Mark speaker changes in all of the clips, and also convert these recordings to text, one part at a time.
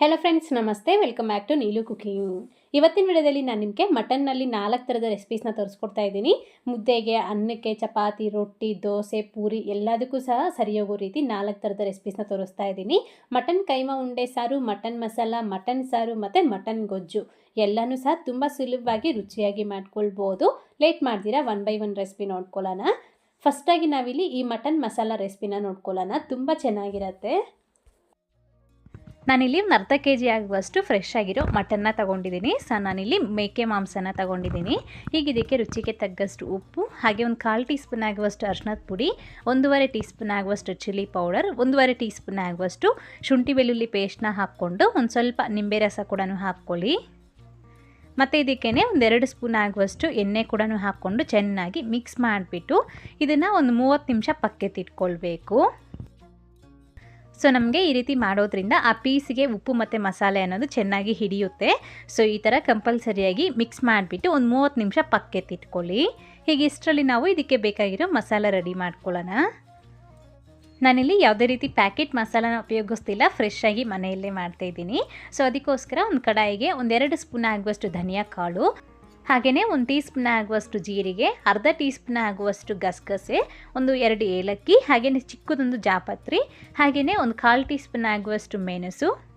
Speaker 1: Hello friends ನಮಸ್ತೆ. Welcome back to Neelu cooking ಇವತ್ತಿನ ವಿಡಿಯೋದಲ್ಲಿ ನಾನು ನಿಮಗೆ ಮಟನ್ನಲ್ಲಿ ನಾಲ್ಕು ಥರದ ರೆಸಿಪೀಸ್ನ ತೋರಿಸ್ಕೊಡ್ತಾ ಇದ್ದೀನಿ. ಮುದ್ದೆಗೆ, ಅನ್ನಕ್ಕೆ, ಚಪಾತಿ, ರೊಟ್ಟಿ, ದೋಸೆ, ಪೂರಿ ಎಲ್ಲದಕ್ಕೂ ಸಹ ಸರಿಯೋಗೋ ರೀತಿ ನಾಲ್ಕು ಥರದ ರೆಸಿಪೀಸ್ನ ತೋರಿಸ್ತಾ ಇದ್ದೀನಿ. ಮಟನ್ ಕೈಮಾ ಉಂಡೆ ಸಾರು, ಮಟನ್ ಮಸಾಲ, ಮಟನ್ ಸಾರು ಮತ್ತು ಮಟನ್ ಗೊಜ್ಜು ಎಲ್ಲನೂ ಸಹ ತುಂಬ ಸುಲಭವಾಗಿ ರುಚಿಯಾಗಿ ಮಾಡ್ಕೊಳ್ಬೋದು. ಲೇಟ್ ಮಾಡ್ದಿರಾ ಒನ್ ಬೈ ಒನ್ ರೆಸಿಪಿ ನೋಡ್ಕೊಳ್ಳೋಣ ಫಸ್ಟಾಗಿ ನಾವಿಲ್ಲಿ ಈ ಮಟನ್ ಮಸಾಲ ರೆಸಿಪಿನ ನೋಡ್ಕೊಳ್ಳೋಣ ತುಂಬ ಚೆನ್ನಾಗಿರತ್ತೆ.
Speaker 2: ನಾನಿಲ್ಲಿ ಒಂದು ಅರ್ಧ ಕೆ ಜಿ ಆಗುವಷ್ಟು ಫ್ರೆಶ್ ಆಗಿರೋ ಮಟನ್ನ ತಗೊಂಡಿದ್ದೀನಿ. ಸೊ ನಾನಿಲ್ಲಿ ಮೇಕೆ ಮಾಂಸನ ತಗೊಂಡಿದ್ದೀನಿ. ಈಗ ಇದಕ್ಕೆ ರುಚಿಗೆ ತಗ್ಗಷ್ಟು ಉಪ್ಪು, ಹಾಗೆ ಒಂದು ಕಾಲು ಟೀ ಸ್ಪೂನ್ ಆಗುವಷ್ಟು ಅರ್ಶಿನದ ಪುಡಿ, ಒಂದೂವರೆ ಟೀ ಸ್ಪೂನ್ ಆಗುವಷ್ಟು ಚಿಲ್ಲಿ ಪೌಡರ್ ಒಂದೂವರೆ ಟೀ ಸ್ಪೂನ್ ಆಗುವಷ್ಟು ಶುಂಠಿ ಬೆಳ್ಳುಳ್ಳಿ ಪೇಸ್ಟ್ನ ಹಾಕ್ಕೊಂಡು ಒಂದು ಸ್ವಲ್ಪ ನಿಂಬೆ ರಸ ಕೂಡ ಹಾಕ್ಕೊಳ್ಳಿ. ಮತ್ತು ಇದಕ್ಕೇ ಒಂದೆರಡು ಸ್ಪೂನ್ ಆಗುವಷ್ಟು ಎಣ್ಣೆ ಕೂಡ ಹಾಕ್ಕೊಂಡು ಚೆನ್ನಾಗಿ ಮಿಕ್ಸ್ ಮಾಡಿಬಿಟ್ಟು ಇದನ್ನು ಒಂದು ಮೂವತ್ತು ನಿಮಿಷ ಪಕ್ಕೆತ್ತಿಟ್ಕೊಳ್ಬೇಕು. ಸೊ ನಮಗೆ ಈ ರೀತಿ ಮಾಡೋದ್ರಿಂದ ಆ ಪೀಸಿಗೆ ಉಪ್ಪು ಮತ್ತು ಮಸಾಲೆ ಅನ್ನೋದು ಚೆನ್ನಾಗಿ ಹಿಡಿಯುತ್ತೆ. ಸೊ ಈ ಥರ ಕಂಪಲ್ಸರಿಯಾಗಿ ಮಿಕ್ಸ್ ಮಾಡಿಬಿಟ್ಟು ಒಂದು ಮೂವತ್ತು ನಿಮಿಷ ಪಕ್ಕೆತ್ತಿಟ್ಕೊಳ್ಳಿ. ಹೀಗೆ ಇಷ್ಟರಲ್ಲಿ ನಾವು ಇದಕ್ಕೆ ಬೇಕಾಗಿರೋ ಮಸಾಲ ರೆಡಿ ಮಾಡ್ಕೊಳ್ಳೋಣ. ನಾನಿಲ್ಲಿ ಯಾವುದೇ ರೀತಿ ಪ್ಯಾಕೆಟ್ ಮಸಾಲನ ಉಪಯೋಗಿಸ್ತಿಲ್ಲ ಫ್ರೆಶ್ ಆಗಿ ಮನೆಯಲ್ಲೇ ಮಾಡ್ತಾಯಿದ್ದೀನಿ ಸೊ ಅದಕ್ಕೋಸ್ಕರ ಒಂದು ಕಡಾಯಿಗೆ ಒಂದೆರಡು ಸ್ಪೂನ್ ಆಗುವಷ್ಟು ಧನಿಯಾ ಕಾಳು ಹಾಗೆಯೇ ಒಂದು ಟೀ ಸ್ಪೂನ್ ಆಗುವಷ್ಟು ಜೀರಿಗೆ, ಅರ್ಧ ಟೀ ಸ್ಪೂನ್ ಆಗುವಷ್ಟು ಗಸಗಸೆ, ಒಂದು ಎರಡು ಏಲಕ್ಕಿ, ಹಾಗೆಯೇ ಚಿಕ್ಕದೊಂದು ಜಾಪತ್ರಿ, ಹಾಗೆಯೇ ಒಂದು ಕಾಲು ಟೀ ಸ್ಪೂನ್ ಆಗುವಷ್ಟು ಮೆಣಸು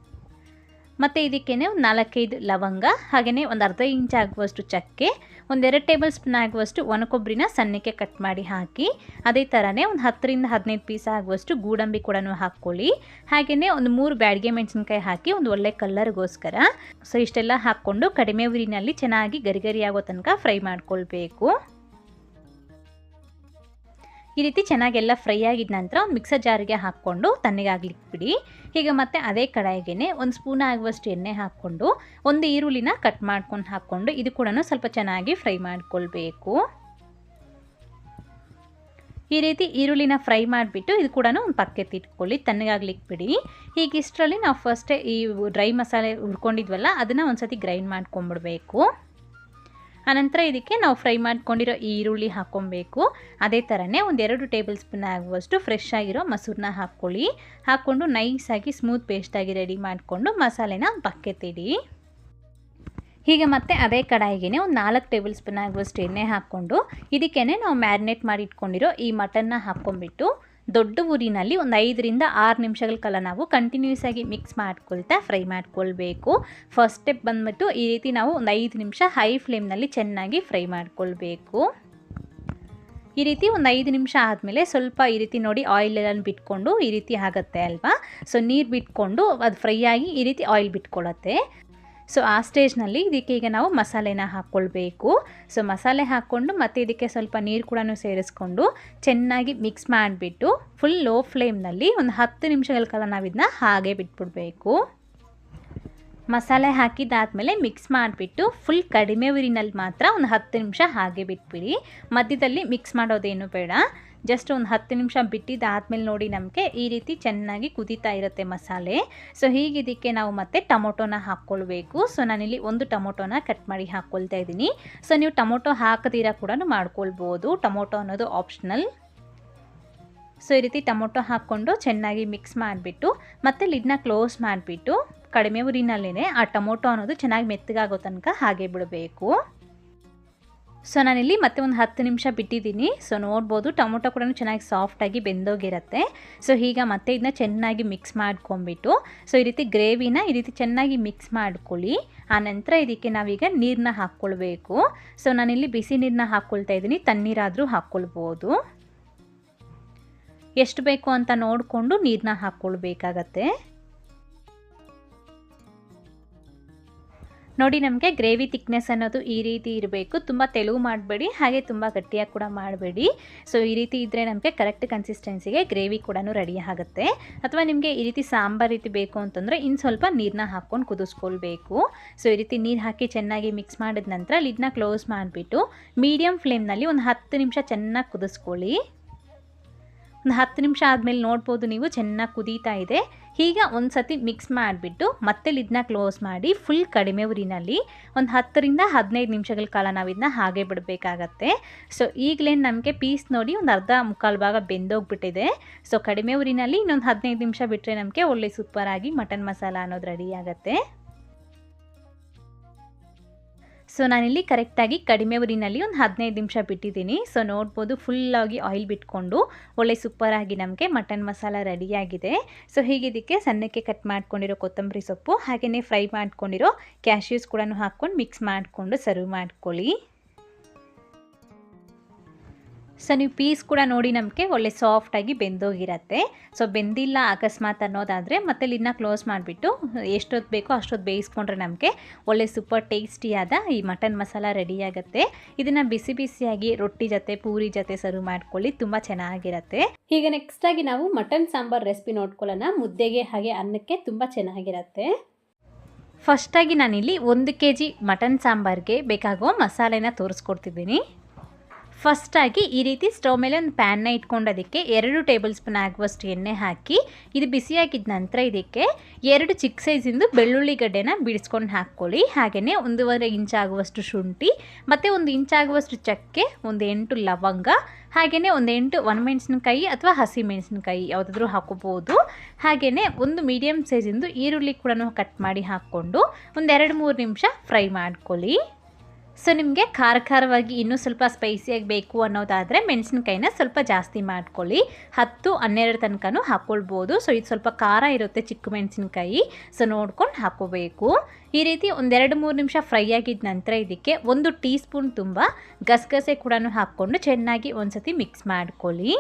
Speaker 2: ಮತ್ತು ಇದಕ್ಕೇ ಒಂದು ನಾಲ್ಕೈದು ಲವಂಗ ಹಾಗೆಯೇ ಒಂದು ಅರ್ಧ ಇಂಚ್ ಆಗುವಷ್ಟು ಚಕ್ಕೆ ಒಂದೆರಡು ಟೇಬಲ್ ಸ್ಪೂನ್ ಆಗುವಷ್ಟು ಒಣಕೊಬ್ಬರಿನ ಸಣ್ಣಕ್ಕೆ ಕಟ್ ಮಾಡಿ ಹಾಕಿ, ಅದೇ ಥರನೇ ಒಂದು ಹತ್ತರಿಂದ ಹದಿನೈದು ಪೀಸ್ ಆಗುವಷ್ಟು ಗೂಡಂಬಿ ಕೂಡ ಹಾಕ್ಕೊಳ್ಳಿ. ಹಾಗೆಯೇ ಒಂದು ಮೂರು ಬ್ಯಾಡಿಗೆ ಮೆಣಸಿನ್ಕಾಯಿ ಹಾಕಿ ಒಂದು ಒಳ್ಳೆ ಕಲ್ಲರ್ಗೋಸ್ಕರ. ಸೊ ಇಷ್ಟೆಲ್ಲ ಹಾಕ್ಕೊಂಡು ಕಡಿಮೆ ಉರಿನಲ್ಲಿ ಚೆನ್ನಾಗಿ ಗರಿಗರಿಯಾಗೋ ತನಕ ಫ್ರೈ ಮಾಡ್ಕೊಳ್ಬೇಕು. ಈ ರೀತಿ ಚೆನ್ನಾಗೆಲ್ಲ ಫ್ರೈ ಆಗಿದ ನಂತರ ಒಂದು ಮಿಕ್ಸರ್ ಜಾರಿಗೆ ಹಾಕ್ಕೊಂಡು ತಣ್ಣಗಾಗ್ಲಿಕ್ಕೆ ಬಿಡಿ. ಈಗ ಮತ್ತೆ ಅದೇ ಕಡಾಯಿಗೆ ಒಂದು ಸ್ಪೂನ್ ಆಗುವಷ್ಟು ಎಣ್ಣೆ ಹಾಕ್ಕೊಂಡು ಒಂದು ಈರುಳ್ಳಿನ ಕಟ್ ಮಾಡ್ಕೊಂಡು ಹಾಕ್ಕೊಂಡು ಇದು ಕೂಡ ಸ್ವಲ್ಪ ಚೆನ್ನಾಗಿ ಫ್ರೈ ಮಾಡ್ಕೊಳ್ಬೇಕು. ಈ ರೀತಿ ಈರುಳ್ಳಿನ ಫ್ರೈ ಮಾಡಿಬಿಟ್ಟು ಇದು ಕೂಡ ಒಂದು ಪಕ್ಕೆತ್ತಿಟ್ಕೊಳ್ಳಿ ತಣ್ಣಗಾಗ್ಲಿಕ್ಕೆ ಬಿಡಿ. ಈಗ ಇಷ್ಟರಲ್ಲಿ ನಾವು ಫಸ್ಟೇ ಈ ಡ್ರೈ ಮಸಾಲೆ ಹುರ್ಕೊಂಡಿದ್ವಲ್ಲ, ಅದನ್ನು ಒಂದು ಸತಿ ಗ್ರೈಂಡ್ ಮಾಡ್ಕೊಂಬಿಡ್ಬೇಕು. ಆನಂತರ ಇದಕ್ಕೆ ನಾವು ಫ್ರೈ ಮಾಡ್ಕೊಂಡಿರೋ ಈರುಳ್ಳಿ ಹಾಕ್ಕೊಬೇಕು. ಅದೇ ಥರನೇ ಒಂದೆರಡು ಟೇಬಲ್ ಸ್ಪೂನ್ ಆಗುವಷ್ಟು ಫ್ರೆಶ್ ಆಗಿರೋ ಮೊಸರನ್ನ ಹಾಕ್ಕೊಳ್ಳಿ. ಹಾಕ್ಕೊಂಡು ನೈಸಾಗಿ ಸ್ಮೂತ್ ಪೇಸ್ಟಾಗಿ ರೆಡಿ ಮಾಡಿಕೊಂಡು ಮಸಾಲೆನ ತಿಡಿ ಹೀಗೆ ಮತ್ತೆ ಅದೇ ಕಡಾಯಿಗೆ ಒಂದು ನಾಲ್ಕು ಟೇಬಲ್ ಸ್ಪೂನ್ ಆಗುವಷ್ಟು ಎಣ್ಣೆ ಹಾಕ್ಕೊಂಡು ಇದಕ್ಕೇ ನಾವು ಮ್ಯಾರಿನೇಟ್ ಮಾಡಿ ಇಟ್ಕೊಂಡಿರೋ ಈ ಮಟನ್ನ ಹಾಕ್ಕೊಂಬಿಟ್ಟು ದೊಡ್ಡ ಊರಿನಲ್ಲಿ ಒಂದು ಐದರಿಂದ ಆರು ನಿಮಿಷಗಳ ಕಾಲ ನಾವು ಕಂಟಿನ್ಯೂಸ್ ಆಗಿ ಮಿಕ್ಸ್ ಮಾಡ್ಕೊಳ್ತಾ ಫ್ರೈ ಮಾಡ್ಕೊಳ್ಬೇಕು. ಫಸ್ಟ್ ಸ್ಟೆಪ್ ಬಂದ್ಬಿಟ್ಟು ಈ ರೀತಿ ನಾವು ಒಂದು ಐದು ನಿಮಿಷ ಹೈ ಫ್ಲೇಮ್ನಲ್ಲಿ ಚೆನ್ನಾಗಿ ಫ್ರೈ ಮಾಡ್ಕೊಳ್ಬೇಕು. ಈ ರೀತಿ ಒಂದು ಐದು ನಿಮಿಷ ಆದಮೇಲೆ ಸ್ವಲ್ಪ ಈ ರೀತಿ ನೋಡಿ ಆಯಿಲ್ ಆಯಿಲೆಲ್ಲ ಬಿಟ್ಕೊಂಡು ಈ ರೀತಿ ಆಗುತ್ತೆ ಅಲ್ವಾ? ಸೊ ನೀರು ಬಿಟ್ಕೊಂಡು ಅದು ಫ್ರೈ ಆಗಿ ಈ ರೀತಿ ಆಯಿಲ್ ಬಿಟ್ಕೊಳ್ಳುತ್ತೆ ಸೊ ಆ ಸ್ಟೇಜ್ನಲ್ಲಿ ಇದಕ್ಕೆ ಈಗ ನಾವು ಮಸಾಲೆನ ಹಾಕ್ಕೊಳ್ಬೇಕು. ಸೊ ಮಸಾಲೆ ಹಾಕ್ಕೊಂಡು ಮತ್ತು ಇದಕ್ಕೆ ಸ್ವಲ್ಪ ನೀರು ಕೂಡ ಸೇರಿಸ್ಕೊಂಡು ಚೆನ್ನಾಗಿ ಮಿಕ್ಸ್ ಮಾಡಿಬಿಟ್ಟು ಫುಲ್ ಲೋ ಫ್ಲೇಮ್ನಲ್ಲಿ ಒಂದು ಹತ್ತು ನಿಮಿಷಗಳ ಕಾಲ ನಾವು ಇದನ್ನ ಹಾಗೆ ಬಿಟ್ಬಿಡಬೇಕು. ಮಸಾಲೆ ಹಾಕಿದ್ದಾದಮೇಲೆ ಮಿಕ್ಸ್ ಮಾಡಿಬಿಟ್ಟು ಫುಲ್ ಕಡಿಮೆ ಉರಿನಲ್ಲಿ ಮಾತ್ರ ಒಂದು ಹತ್ತು ನಿಮಿಷ ಹಾಗೆ ಬಿಟ್ಬಿಡಿ. ಮಧ್ಯದಲ್ಲಿ ಮಿಕ್ಸ್ ಮಾಡೋದೇನು ಬೇಡ. ಜಸ್ಟ್ ಒಂದು ಹತ್ತು ನಿಮಿಷ ಬಿಟ್ಟಿದ್ದಾದಮೇಲೆ ನೋಡಿ ನಮಗೆ ಈ ರೀತಿ ಚೆನ್ನಾಗಿ ಕುದೀತಾ ಇರುತ್ತೆ ಮಸಾಲೆ. ಸೊ ಹೀಗೆ ನಾವು ಮತ್ತೆ ಟೊಮೊಟೊನ ಹಾಕ್ಕೊಳ್ಬೇಕು. ಸೊ ನಾನಿಲ್ಲಿ ಒಂದು ಟೊಮೊಟೊನ ಕಟ್ ಮಾಡಿ ಹಾಕ್ಕೊಳ್ತಾ ಇದ್ದೀನಿ. ಸೊ ನೀವು ಟೊಮೊಟೊ ಹಾಕದಿರ ಕೂಡ ಮಾಡ್ಕೊಳ್ಬೋದು. ಟೊಮೊಟೊ ಅನ್ನೋದು ಆಪ್ಷನಲ್ ಸೊ ಈ ರೀತಿ ಟೊಮೊಟೊ ಹಾಕ್ಕೊಂಡು ಚೆನ್ನಾಗಿ ಮಿಕ್ಸ್ ಮಾಡಿಬಿಟ್ಟು ಮತ್ತೆ ಲಿಡ್ನ ಕ್ಲೋಸ್ ಮಾಡಿಬಿಟ್ಟು ಕಡಿಮೆ ಉರಿನಲ್ಲೇ ಆ ಟೊಮೊಟೊ ಅನ್ನೋದು ಚೆನ್ನಾಗಿ ಮೆತ್ತಗಾಗೋ ತನಕ ಹಾಗೆ ಬಿಡಬೇಕು. ಸೊ ನಾನಿಲ್ಲಿ ಮತ್ತೆ ಒಂದು ಹತ್ತು ನಿಮಿಷ ಬಿಟ್ಟಿದ್ದೀನಿ. ಸೊ ನೋಡ್ಬೋದು, ಟೊಮೊಟೊ ಕೂಡ ಚೆನ್ನಾಗಿ ಸಾಫ್ಟಾಗಿ ಬೆಂದೋಗಿರುತ್ತೆ. ಸೊ ಈಗ ಮತ್ತೆ ಇದನ್ನ ಚೆನ್ನಾಗಿ ಮಿಕ್ಸ್ ಮಾಡ್ಕೊಂಬಿಟ್ಟು ಸೊ ಈ ರೀತಿ ಗ್ರೇವಿನ ಈ ರೀತಿ ಚೆನ್ನಾಗಿ ಮಿಕ್ಸ್ ಮಾಡ್ಕೊಳ್ಳಿ. ಆನಂತರ ಇದಕ್ಕೆ ನಾವೀಗ ನೀರನ್ನ ಹಾಕ್ಕೊಳ್ಬೇಕು ಸೊ ನಾನಿಲ್ಲಿ ಬಿಸಿ ನೀರನ್ನ ಹಾಕ್ಕೊಳ್ತಾ ಇದ್ದೀನಿ. ತಣ್ಣೀರಾದರೂ ಹಾಕ್ಕೊಳ್ಬೋದು ಎಷ್ಟು ಬೇಕು ಅಂತ ನೋಡಿಕೊಂಡು ನೀರನ್ನ ಹಾಕ್ಕೊಳ್ಬೇಕಾಗತ್ತೆ ನೋಡಿ ನಮಗೆ ಗ್ರೇವಿ ತಿಕ್ನೆಸ್ ಅನ್ನೋದು ಈ ರೀತಿ ಇರಬೇಕು. ತುಂಬ ತೆಳುವು ಮಾಡಬೇಡಿ, ಹಾಗೆ ತುಂಬ ಗಟ್ಟಿಯಾಗಿ ಕೂಡ ಮಾಡಬೇಡಿ. ಸೊ ಈ ರೀತಿ ಇದ್ದರೆ ನಮಗೆ ಕರೆಕ್ಟ್ ಕನ್ಸಿಸ್ಟೆನ್ಸಿಗೆ ಗ್ರೇವಿ ಕೂಡ ರೆಡಿ ಆಗುತ್ತೆ. ಅಥವಾ ನಿಮಗೆ ಈ ರೀತಿ ಸಾಂಬಾರು ರೀತಿ ಬೇಕು ಅಂತಂದರೆ ಇನ್ನು ಸ್ವಲ್ಪ ನೀರನ್ನ ಹಾಕ್ಕೊಂಡು ಕುದಿಸ್ಕೊಳ್ಬೇಕು. ಸೊ ಈ ರೀತಿ ನೀರು ಹಾಕಿ ಚೆನ್ನಾಗಿ ಮಿಕ್ಸ್ ಮಾಡಿದ ನಂತರ ಲಿಡ್ನ ಕ್ಲೋಸ್ ಮಾಡಿಬಿಟ್ಟು ಮೀಡಿಯಮ್ ಫ್ಲೇಮ್ನಲ್ಲಿ ಒಂದು ಹತ್ತು ನಿಮಿಷ ಚೆನ್ನಾಗಿ ಕುದಿಸ್ಕೊಳ್ಳಿ. ಒಂದು ಹತ್ತು ನಿಮಿಷ ಆದಮೇಲೆ ನೋಡ್ಬೋದು ನೀವು, ಚೆನ್ನಾಗಿ ಕುದೀತಾ ಇದೆ. ಈಗ ಒಂದು ಸತಿ ಮಿಕ್ಸ್ ಮಾಡಿಬಿಟ್ಟು ಮತ್ತೆ ಇದನ್ನ ಕ್ಲೋಸ್ ಮಾಡಿ ಫುಲ್ ಕಡಿಮೆ ಉರಿನಲ್ಲಿ ಒಂದು ಹತ್ತರಿಂದ ಹದಿನೈದು ನಿಮಿಷಗಳ ಕಾಲ ನಾವು ಇದನ್ನ ಹಾಗೆ ಬಿಡಬೇಕಾಗತ್ತೆ. ಸೊ ಈಗಲೇ ನಮಗೆ ಪೀಸ್ ನೋಡಿ ಒಂದು ಅರ್ಧ ಮುಕ್ಕಾಲು ಭಾಗ ಬೆಂದೋಗ್ಬಿಟ್ಟಿದೆ. ಸೊ ಕಡಿಮೆ ಉರಿನಲ್ಲಿ ಇನ್ನೊಂದು ಹದಿನೈದು ನಿಮಿಷ ಬಿಟ್ಟರೆ ನಮಗೆ ಒಳ್ಳೆ ಸೂಪರಾಗಿ ಮಟನ್ ಮಸಾಲ ಅನ್ನೋದು ರೆಡಿ ಆಗುತ್ತೆ. ಸೊ ನಾನಿಲ್ಲಿ ಕರೆಕ್ಟಾಗಿ ಕಡಿಮೆ ಉರಿನಲ್ಲಿ ಒಂದು ಹದಿನೈದು ನಿಮಿಷ ಬಿಟ್ಟಿದ್ದೀನಿ. ಸೊ ನೋಡ್ಬೋದು ಫುಲ್ಲಾಗಿ ಆಯಿಲ್ ಬಿಟ್ಕೊಂಡು ಒಳ್ಳೆ ಸೂಪರಾಗಿ ನಮಗೆ ಮಟನ್ ಮಸಾಲ ರೆಡಿಯಾಗಿದೆ ಸೊ ಹೀಗಿದ್ದಕ್ಕೆ ಸಣ್ಣಕ್ಕೆ ಕಟ್ ಮಾಡ್ಕೊಂಡಿರೋ ಕೊತ್ತಂಬರಿ ಸೊಪ್ಪು ಹಾಗೆಯೇ ಫ್ರೈ ಮಾಡ್ಕೊಂಡಿರೋ ಕ್ಯಾಶ್ಯೂಸ್ ಕೂಡ ಹಾಕ್ಕೊಂಡು ಮಿಕ್ಸ್ ಮಾಡಿಕೊಂಡು ಸರ್ವ್ ಮಾಡ್ಕೊಳ್ಳಿ. ಸೊ ನೀವು ಪೀಸ್ ಕೂಡ ನೋಡಿ ನಮಗೆ ಒಳ್ಳೆ ಸಾಫ್ಟಾಗಿ ಬೆಂದೋಗಿರತ್ತೆ. ಸೊ ಬೆಂದಿಲ್ಲ ಅಕಸ್ಮಾತ್ ಅನ್ನೋದಾದರೆ ಮತ್ತೆ ಲಿನ್ನ ಕ್ಲೋಸ್ ಮಾಡಿಬಿಟ್ಟು ಎಷ್ಟೊತ್ತು ಬೇಕೋ ಅಷ್ಟೊತ್ತು ಬೇಯಿಸ್ಕೊಂಡ್ರೆ ನಮಗೆ ಒಳ್ಳೆ ಸೂಪರ್ ಟೇಸ್ಟಿಯಾದ ಈ ಮಟನ್ ಮಸಾಲ ರೆಡಿಯಾಗುತ್ತೆ ಇದನ್ನು ಬಿಸಿ ಬಿಸಿಯಾಗಿ ರೊಟ್ಟಿ ಜೊತೆ, ಪೂರಿ ಜೊತೆ ಸರ್ವ್ ಮಾಡ್ಕೊಳ್ಳಿ, ತುಂಬ ಚೆನ್ನಾಗಿರುತ್ತೆ.
Speaker 1: ಈಗ ನೆಕ್ಸ್ಟ್ ಆಗಿ ನಾವು ಮಟನ್ ಸಾಂಬಾರ್ ರೆಸಿಪಿ ನೋಡ್ಕೊಳ್ಳೋಣ. ಮುದ್ದೆಗೆ ಹಾಗೆ ಅನ್ನಕ್ಕೆ ತುಂಬ ಚೆನ್ನಾಗಿರುತ್ತೆ.
Speaker 2: ಫಸ್ಟಾಗಿ ನಾನಿಲ್ಲಿ ಒಂದು ಕೆ ಜಿ ಮಟನ್ ಸಾಂಬಾರ್ಗೆ ಬೇಕಾಗುವ ಮಸಾಲೆನ ತೋರಿಸ್ಕೊಡ್ತಿದ್ದೀನಿ. ಫಸ್ಟಾಗಿ ಈ ರೀತಿ ಸ್ಟವ್ ಮೇಲೆ ಒಂದು ಪ್ಯಾನ್ನ ಇಟ್ಕೊಂಡು ಅದಕ್ಕೆ ಎರಡು ಟೇಬಲ್ ಸ್ಪೂನ್ ಆಗುವಷ್ಟು ಎಣ್ಣೆ ಹಾಕಿ, ಇದು ಬಿಸಿಯಾಗಿದ್ದ ನಂತರ ಇದಕ್ಕೆ ಎರಡು ಚಿಕ್ಕ ಸೈಜಿಂದು ಬೆಳ್ಳುಳ್ಳಿ ಗಡ್ಡೆನ ಬಿಡಿಸ್ಕೊಂಡು ಹಾಕ್ಕೊಳ್ಳಿ. ಹಾಗೆಯೇ ಒಂದೂವರೆ ಇಂಚ್ ಆಗುವಷ್ಟು ಶುಂಠಿ, ಮತ್ತು ಒಂದು ಇಂಚ್ ಆಗುವಷ್ಟು ಚಕ್ಕೆ, ಒಂದು ಎಂಟು ಲವಂಗ, ಹಾಗೆಯೇ ಒಂದು ಎಂಟು ಒಣಮೆಣಸಿನ್ಕಾಯಿ ಅಥವಾ ಹಸಿ ಮೆಣಸಿನಕಾಯಿ ಯಾವುದಾದ್ರೂ ಹಾಕೋಬೋದು ಹಾಗೆಯೇ ಒಂದು ಮೀಡಿಯಮ್ ಸೈಜಿಂದು ಈರುಳ್ಳಿ ಕೂಡ ಕಟ್ ಮಾಡಿ ಹಾಕ್ಕೊಂಡು ಒಂದೆರಡು ಮೂರು ನಿಮಿಷ ಫ್ರೈ ಮಾಡ್ಕೊಳ್ಳಿ. ಸೊ ನಿಮಗೆ ಖಾರ ಖಾರವಾಗಿ ಇನ್ನೂ ಸ್ವಲ್ಪ ಸ್ಪೈಸಿಯಾಗಿ ಬೇಕು ಅನ್ನೋದಾದರೆ ಮೆಣಸಿನ್ಕಾಯಿನ ಸ್ವಲ್ಪ ಜಾಸ್ತಿ ಮಾಡ್ಕೊಳ್ಳಿ. ಹತ್ತು, ಹನ್ನೆರಡು ತನಕನೂ ಹಾಕ್ಕೊಳ್ಬೋದು ಸೊ ಇದು ಸ್ವಲ್ಪ ಖಾರ ಇರುತ್ತೆ ಚಿಕ್ಕ ಮೆಣಸಿನ್ಕಾಯಿ. ಸೊ ನೋಡ್ಕೊಂಡು ಹಾಕೋಬೇಕು. ಈ ರೀತಿ ಒಂದೆರಡು, ಮೂರು ನಿಮಿಷ ಫ್ರೈ ಆಗಿದ ನಂತರ ಇದಕ್ಕೆ ಒಂದು ಟೀ ಸ್ಪೂನ್ ತುಂಬ ಗಸಗಸೆ ಕೂಡ ಹಾಕ್ಕೊಂಡು ಚೆನ್ನಾಗಿ ಒಂದ್ಸತಿ ಮಿಕ್ಸ್ ಮಾಡ್ಕೊಳ್ಳಿ.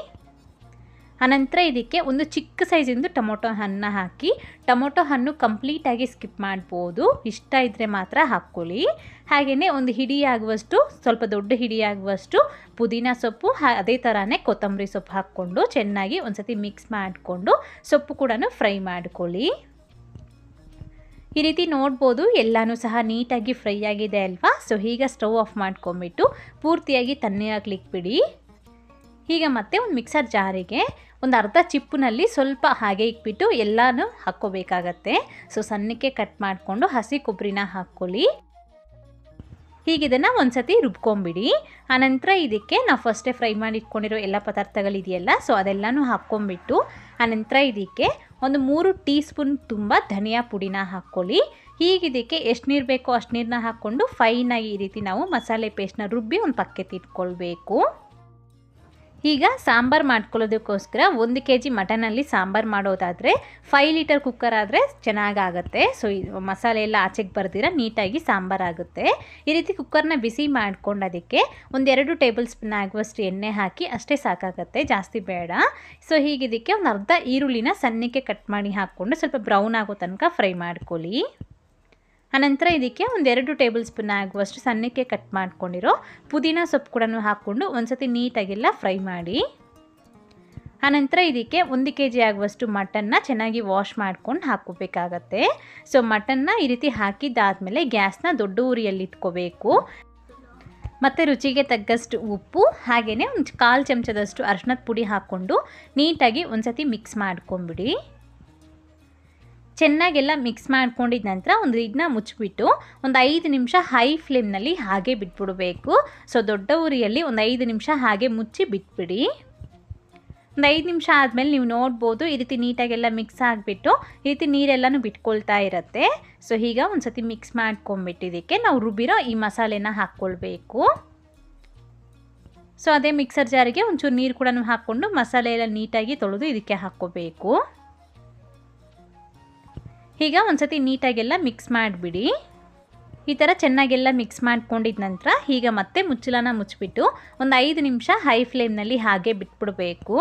Speaker 2: ಆನಂತರ ಇದಕ್ಕೆ ಒಂದು ಚಿಕ್ಕ ಸೈಜಿಂದು ಟೊಮೊಟೊ ಹಣ್ಣು ಹಾಕಿ, ಟೊಮೊಟೊ ಹಣ್ಣು ಕಂಪ್ಲೀಟಾಗಿ ಸ್ಕಿಪ್ ಮಾಡ್ಬೋದು. ಇಷ್ಟ ಇದ್ದರೆ ಮಾತ್ರ ಹಾಕ್ಕೊಳ್ಳಿ. ಹಾಗೆಯೇ ಒಂದು ಹಿಡಿಯಾಗುವಷ್ಟು ಸ್ವಲ್ಪ ದೊಡ್ಡ ಹಿಡಿಯಾಗುವಷ್ಟು ಪುದೀನ ಸೊಪ್ಪು ಅದೇ ಥರನೇ ಕೊತ್ತಂಬರಿ ಸೊಪ್ಪು ಹಾಕ್ಕೊಂಡು ಚೆನ್ನಾಗಿ ಒಂದ್ಸತಿ ಮಿಕ್ಸ್ ಮಾಡಿಕೊಂಡು ಸೊಪ್ಪು ಕೂಡ ಫ್ರೈ ಮಾಡ್ಕೊಳ್ಳಿ. ಈ ರೀತಿ ನೋಡ್ಬೋದು, ಎಲ್ಲನೂ ಸಹ ನೀಟಾಗಿ ಫ್ರೈ ಆಗಿದೆ ಅಲ್ವಾ? ಸೊ ಈಗ ಸ್ಟವ್ ಆಫ್ ಮಾಡ್ಕೊಂಬಿಟ್ಟು ಪೂರ್ತಿಯಾಗಿ ತಣ್ಣಗಾಗ್ಲಿಕ್ಕೆ ಬಿಡಿ. ಈಗ ಮತ್ತೆ ಒಂದು ಮಿಕ್ಸರ್ ಜಾರಿಗೆ ಒಂದು ಅರ್ಧ ಚಿಪ್ಪಿನಲ್ಲಿ ಸ್ವಲ್ಪ ಹಾಗೆ ಇಕ್ಬಿಟ್ಟು ಎಲ್ಲನೂ ಹಾಕ್ಕೋಬೇಕಾಗತ್ತೆ. ಸೊ ಸಣ್ಣಕ್ಕೆ ಕಟ್ ಮಾಡಿಕೊಂಡು ಹಸಿ ಕೊಬ್ಬರಿನ ಹಾಕ್ಕೊಳ್ಳಿ. ಹೀಗಿದನ್ನು ಒಂದ್ಸತಿ ರುಬ್ಕೊಂಬಿಡಿ. ಆನಂತರ ಇದಕ್ಕೆ ನಾವು ಫಸ್ಟೇ ಫ್ರೈ ಮಾಡಿ ಇಟ್ಕೊಂಡಿರೋ ಎಲ್ಲ ಪದಾರ್ಥಗಳಿದೆಯಲ್ಲ ಸೊ ಅದೆಲ್ಲನೂ ಹಾಕ್ಕೊಂಬಿಟ್ಟು ಆನಂತರ ಇದಕ್ಕೆ ಒಂದು ಮೂರು ಟೀ ಸ್ಪೂನ್ ತುಂಬ ಧನಿಯಾ ಪುಡಿನ ಹಾಕ್ಕೊಳ್ಳಿ. ಹೀಗಿದಕ್ಕೆ ಎಷ್ಟು ನೀರು ಬೇಕೋ ಅಷ್ಟು ನೀರನ್ನ ಹಾಕ್ಕೊಂಡು ಫೈನಾಗಿ ಈ ರೀತಿ ನಾವು ಮಸಾಲೆ ಪೇಸ್ಟ್ನ ರುಬ್ಬಿ ಒಂದು ಪಕ್ಕಕ್ಕೆ ಇಟ್ಕೊಳ್ಬೇಕು. ಈಗ ಸಾಂಬಾರು ಮಾಡ್ಕೊಳ್ಳೋದಕ್ಕೋಸ್ಕರ ಒಂದು ಕೆ ಜಿ ಮಟನಲ್ಲಿ ಸಾಂಬಾರು ಮಾಡೋದಾದರೆ ಫೈವ್ ಲೀಟರ್ ಕುಕ್ಕರ್ ಆದರೆ ಚೆನ್ನಾಗಾಗುತ್ತೆ. ಸೊ ಮಸಾಲೆ ಎಲ್ಲ ಆಚೆಗೆ ಬರ್ದಿರ ನೀಟಾಗಿ ಸಾಂಬಾರಾಗುತ್ತೆ ಈ ರೀತಿ ಕುಕ್ಕರ್ನ ಬಿಸಿ ಮಾಡಿಕೊಂಡು ಅದಕ್ಕೆ ಒಂದೆರಡು ಟೇಬಲ್ ಸ್ಪೂನ್ ಆಗುವಷ್ಟು ಎಣ್ಣೆ ಹಾಕಿ ಅಷ್ಟೇ ಸಾಕಾಗತ್ತೆ, ಜಾಸ್ತಿ ಬೇಡ. ಸೊ ಹೀಗಿದ್ದಕ್ಕೆ ಒಂದು ಅರ್ಧ ಈರುಳ್ಳಿನ ಸಣ್ಣಕ್ಕೆ ಕಟ್ ಮಾಡಿ ಹಾಕ್ಕೊಂಡು ಸ್ವಲ್ಪ ಬ್ರೌನ್ ಆಗೋ ತನಕ ಫ್ರೈ ಮಾಡ್ಕೊಳ್ಳಿ. ಆನಂತರ ಇದಕ್ಕೆ ಒಂದೆರಡು ಟೇಬಲ್ ಸ್ಪೂನ್ ಆಗುವಷ್ಟು ಸಣ್ಣಕ್ಕೆ ಕಟ್ ಮಾಡ್ಕೊಂಡಿರೋ ಪುದೀನ ಸೊಪ್ಪು ಕೂಡ ಹಾಕ್ಕೊಂಡು ಒಂದ್ಸತಿ ನೀಟಾಗೆಲ್ಲ ಫ್ರೈ ಮಾಡಿ. ಆನಂತರ ಇದಕ್ಕೆ ಒಂದು ಕೆ ಜಿ ಆಗುವಷ್ಟು ಮಟನ್ನ ಚೆನ್ನಾಗಿ ವಾಶ್ ಮಾಡ್ಕೊಂಡು ಹಾಕೋಬೇಕಾಗತ್ತೆ ಸೊ ಮಟನ್ನ ಈ ರೀತಿ ಹಾಕಿದ್ದಾದಮೇಲೆ ಗ್ಯಾಸ್ನ ದೊಡ್ಡ ಉರಿಯಲ್ಲಿ ಇಟ್ಕೋಬೇಕು. ಮತ್ತು ರುಚಿಗೆ ತಗ್ಗಷ್ಟು ಉಪ್ಪು ಹಾಗೆಯೇ ಒಂದು ಕಾಲು ಚಮಚದಷ್ಟು ಅರ್ಶಿನದ ಪುಡಿ ಹಾಕ್ಕೊಂಡು ನೀಟಾಗಿ ಒಂದ್ಸತಿ ಮಿಕ್ಸ್ ಮಾಡ್ಕೊಂಬಿಡಿ. ಚೆನ್ನಾಗೆಲ್ಲ ಮಿಕ್ಸ್ ಮಾಡ್ಕೊಂಡಿದ ನಂತರ ಒಂದು ಇದನ್ನ ಮುಚ್ಚಿಬಿಟ್ಟು ಒಂದು ಐದು ನಿಮಿಷ ಹೈ ಫ್ಲೇಮ್ನಲ್ಲಿ ಹಾಗೆ ಬಿಟ್ಬಿಡಬೇಕು. ಸೊ ದೊಡ್ಡ ಉರಿಯಲ್ಲಿ ಒಂದು ಐದು ನಿಮಿಷ ಹಾಗೆ ಮುಚ್ಚಿ ಬಿಟ್ಬಿಡಿ. ಒಂದು ಐದು ನಿಮಿಷ ಆದಮೇಲೆ ನೀವು ನೋಡ್ಬೋದು, ಈ ರೀತಿ ನೀಟಾಗೆಲ್ಲ ಮಿಕ್ಸ್ ಆಗಿಬಿಟ್ಟು ಈ ರೀತಿ ನೀರೆಲ್ಲನೂ ಬಿಟ್ಕೊಳ್ತಾ ಇರುತ್ತೆ. ಸೊ ಈಗ ಒಂದು ಸತಿ ಮಿಕ್ಸ್ ಮಾಡ್ಕೊಂಬಿಟ್ಟಿದ್ದಕ್ಕೆ ನಾವು ರುಬ್ಬಿರೋ ಈ ಮಸಾಲೆನ ಹಾಕ್ಕೊಳ್ಬೇಕು. ಸೊ ಅದೇ ಮಿಕ್ಸರ್ ಜಾರಿಗೆ ಒಂಚೂರು ನೀರು ಕೂಡ ಹಾಕ್ಕೊಂಡು ಮಸಾಲೆ ಎಲ್ಲ ನೀಟಾಗಿ ತೊಳೆದು ಇದಕ್ಕೆ ಹಾಕ್ಕೋಬೇಕು. ಈಗ ಒಂದ್ಸತಿ ನೀಟಾಗೆಲ್ಲ ಮಿಕ್ಸ್ ಮಾಡಿಬಿಡಿ. ಈ ಥರ ಚೆನ್ನಾಗೆಲ್ಲ ಮಿಕ್ಸ್ ಮಾಡ್ಕೊಂಡಿದ ನಂತರ ಈಗ ಮತ್ತೆ ಮುಚ್ಚಲನ ಮುಚ್ಚಿಬಿಟ್ಟು ಒಂದು ಐದು ನಿಮಿಷ ಹೈ ಫ್ಲೇಮ್ನಲ್ಲಿ ಹಾಗೆ ಬಿಟ್ಬಿಡಬೇಕು.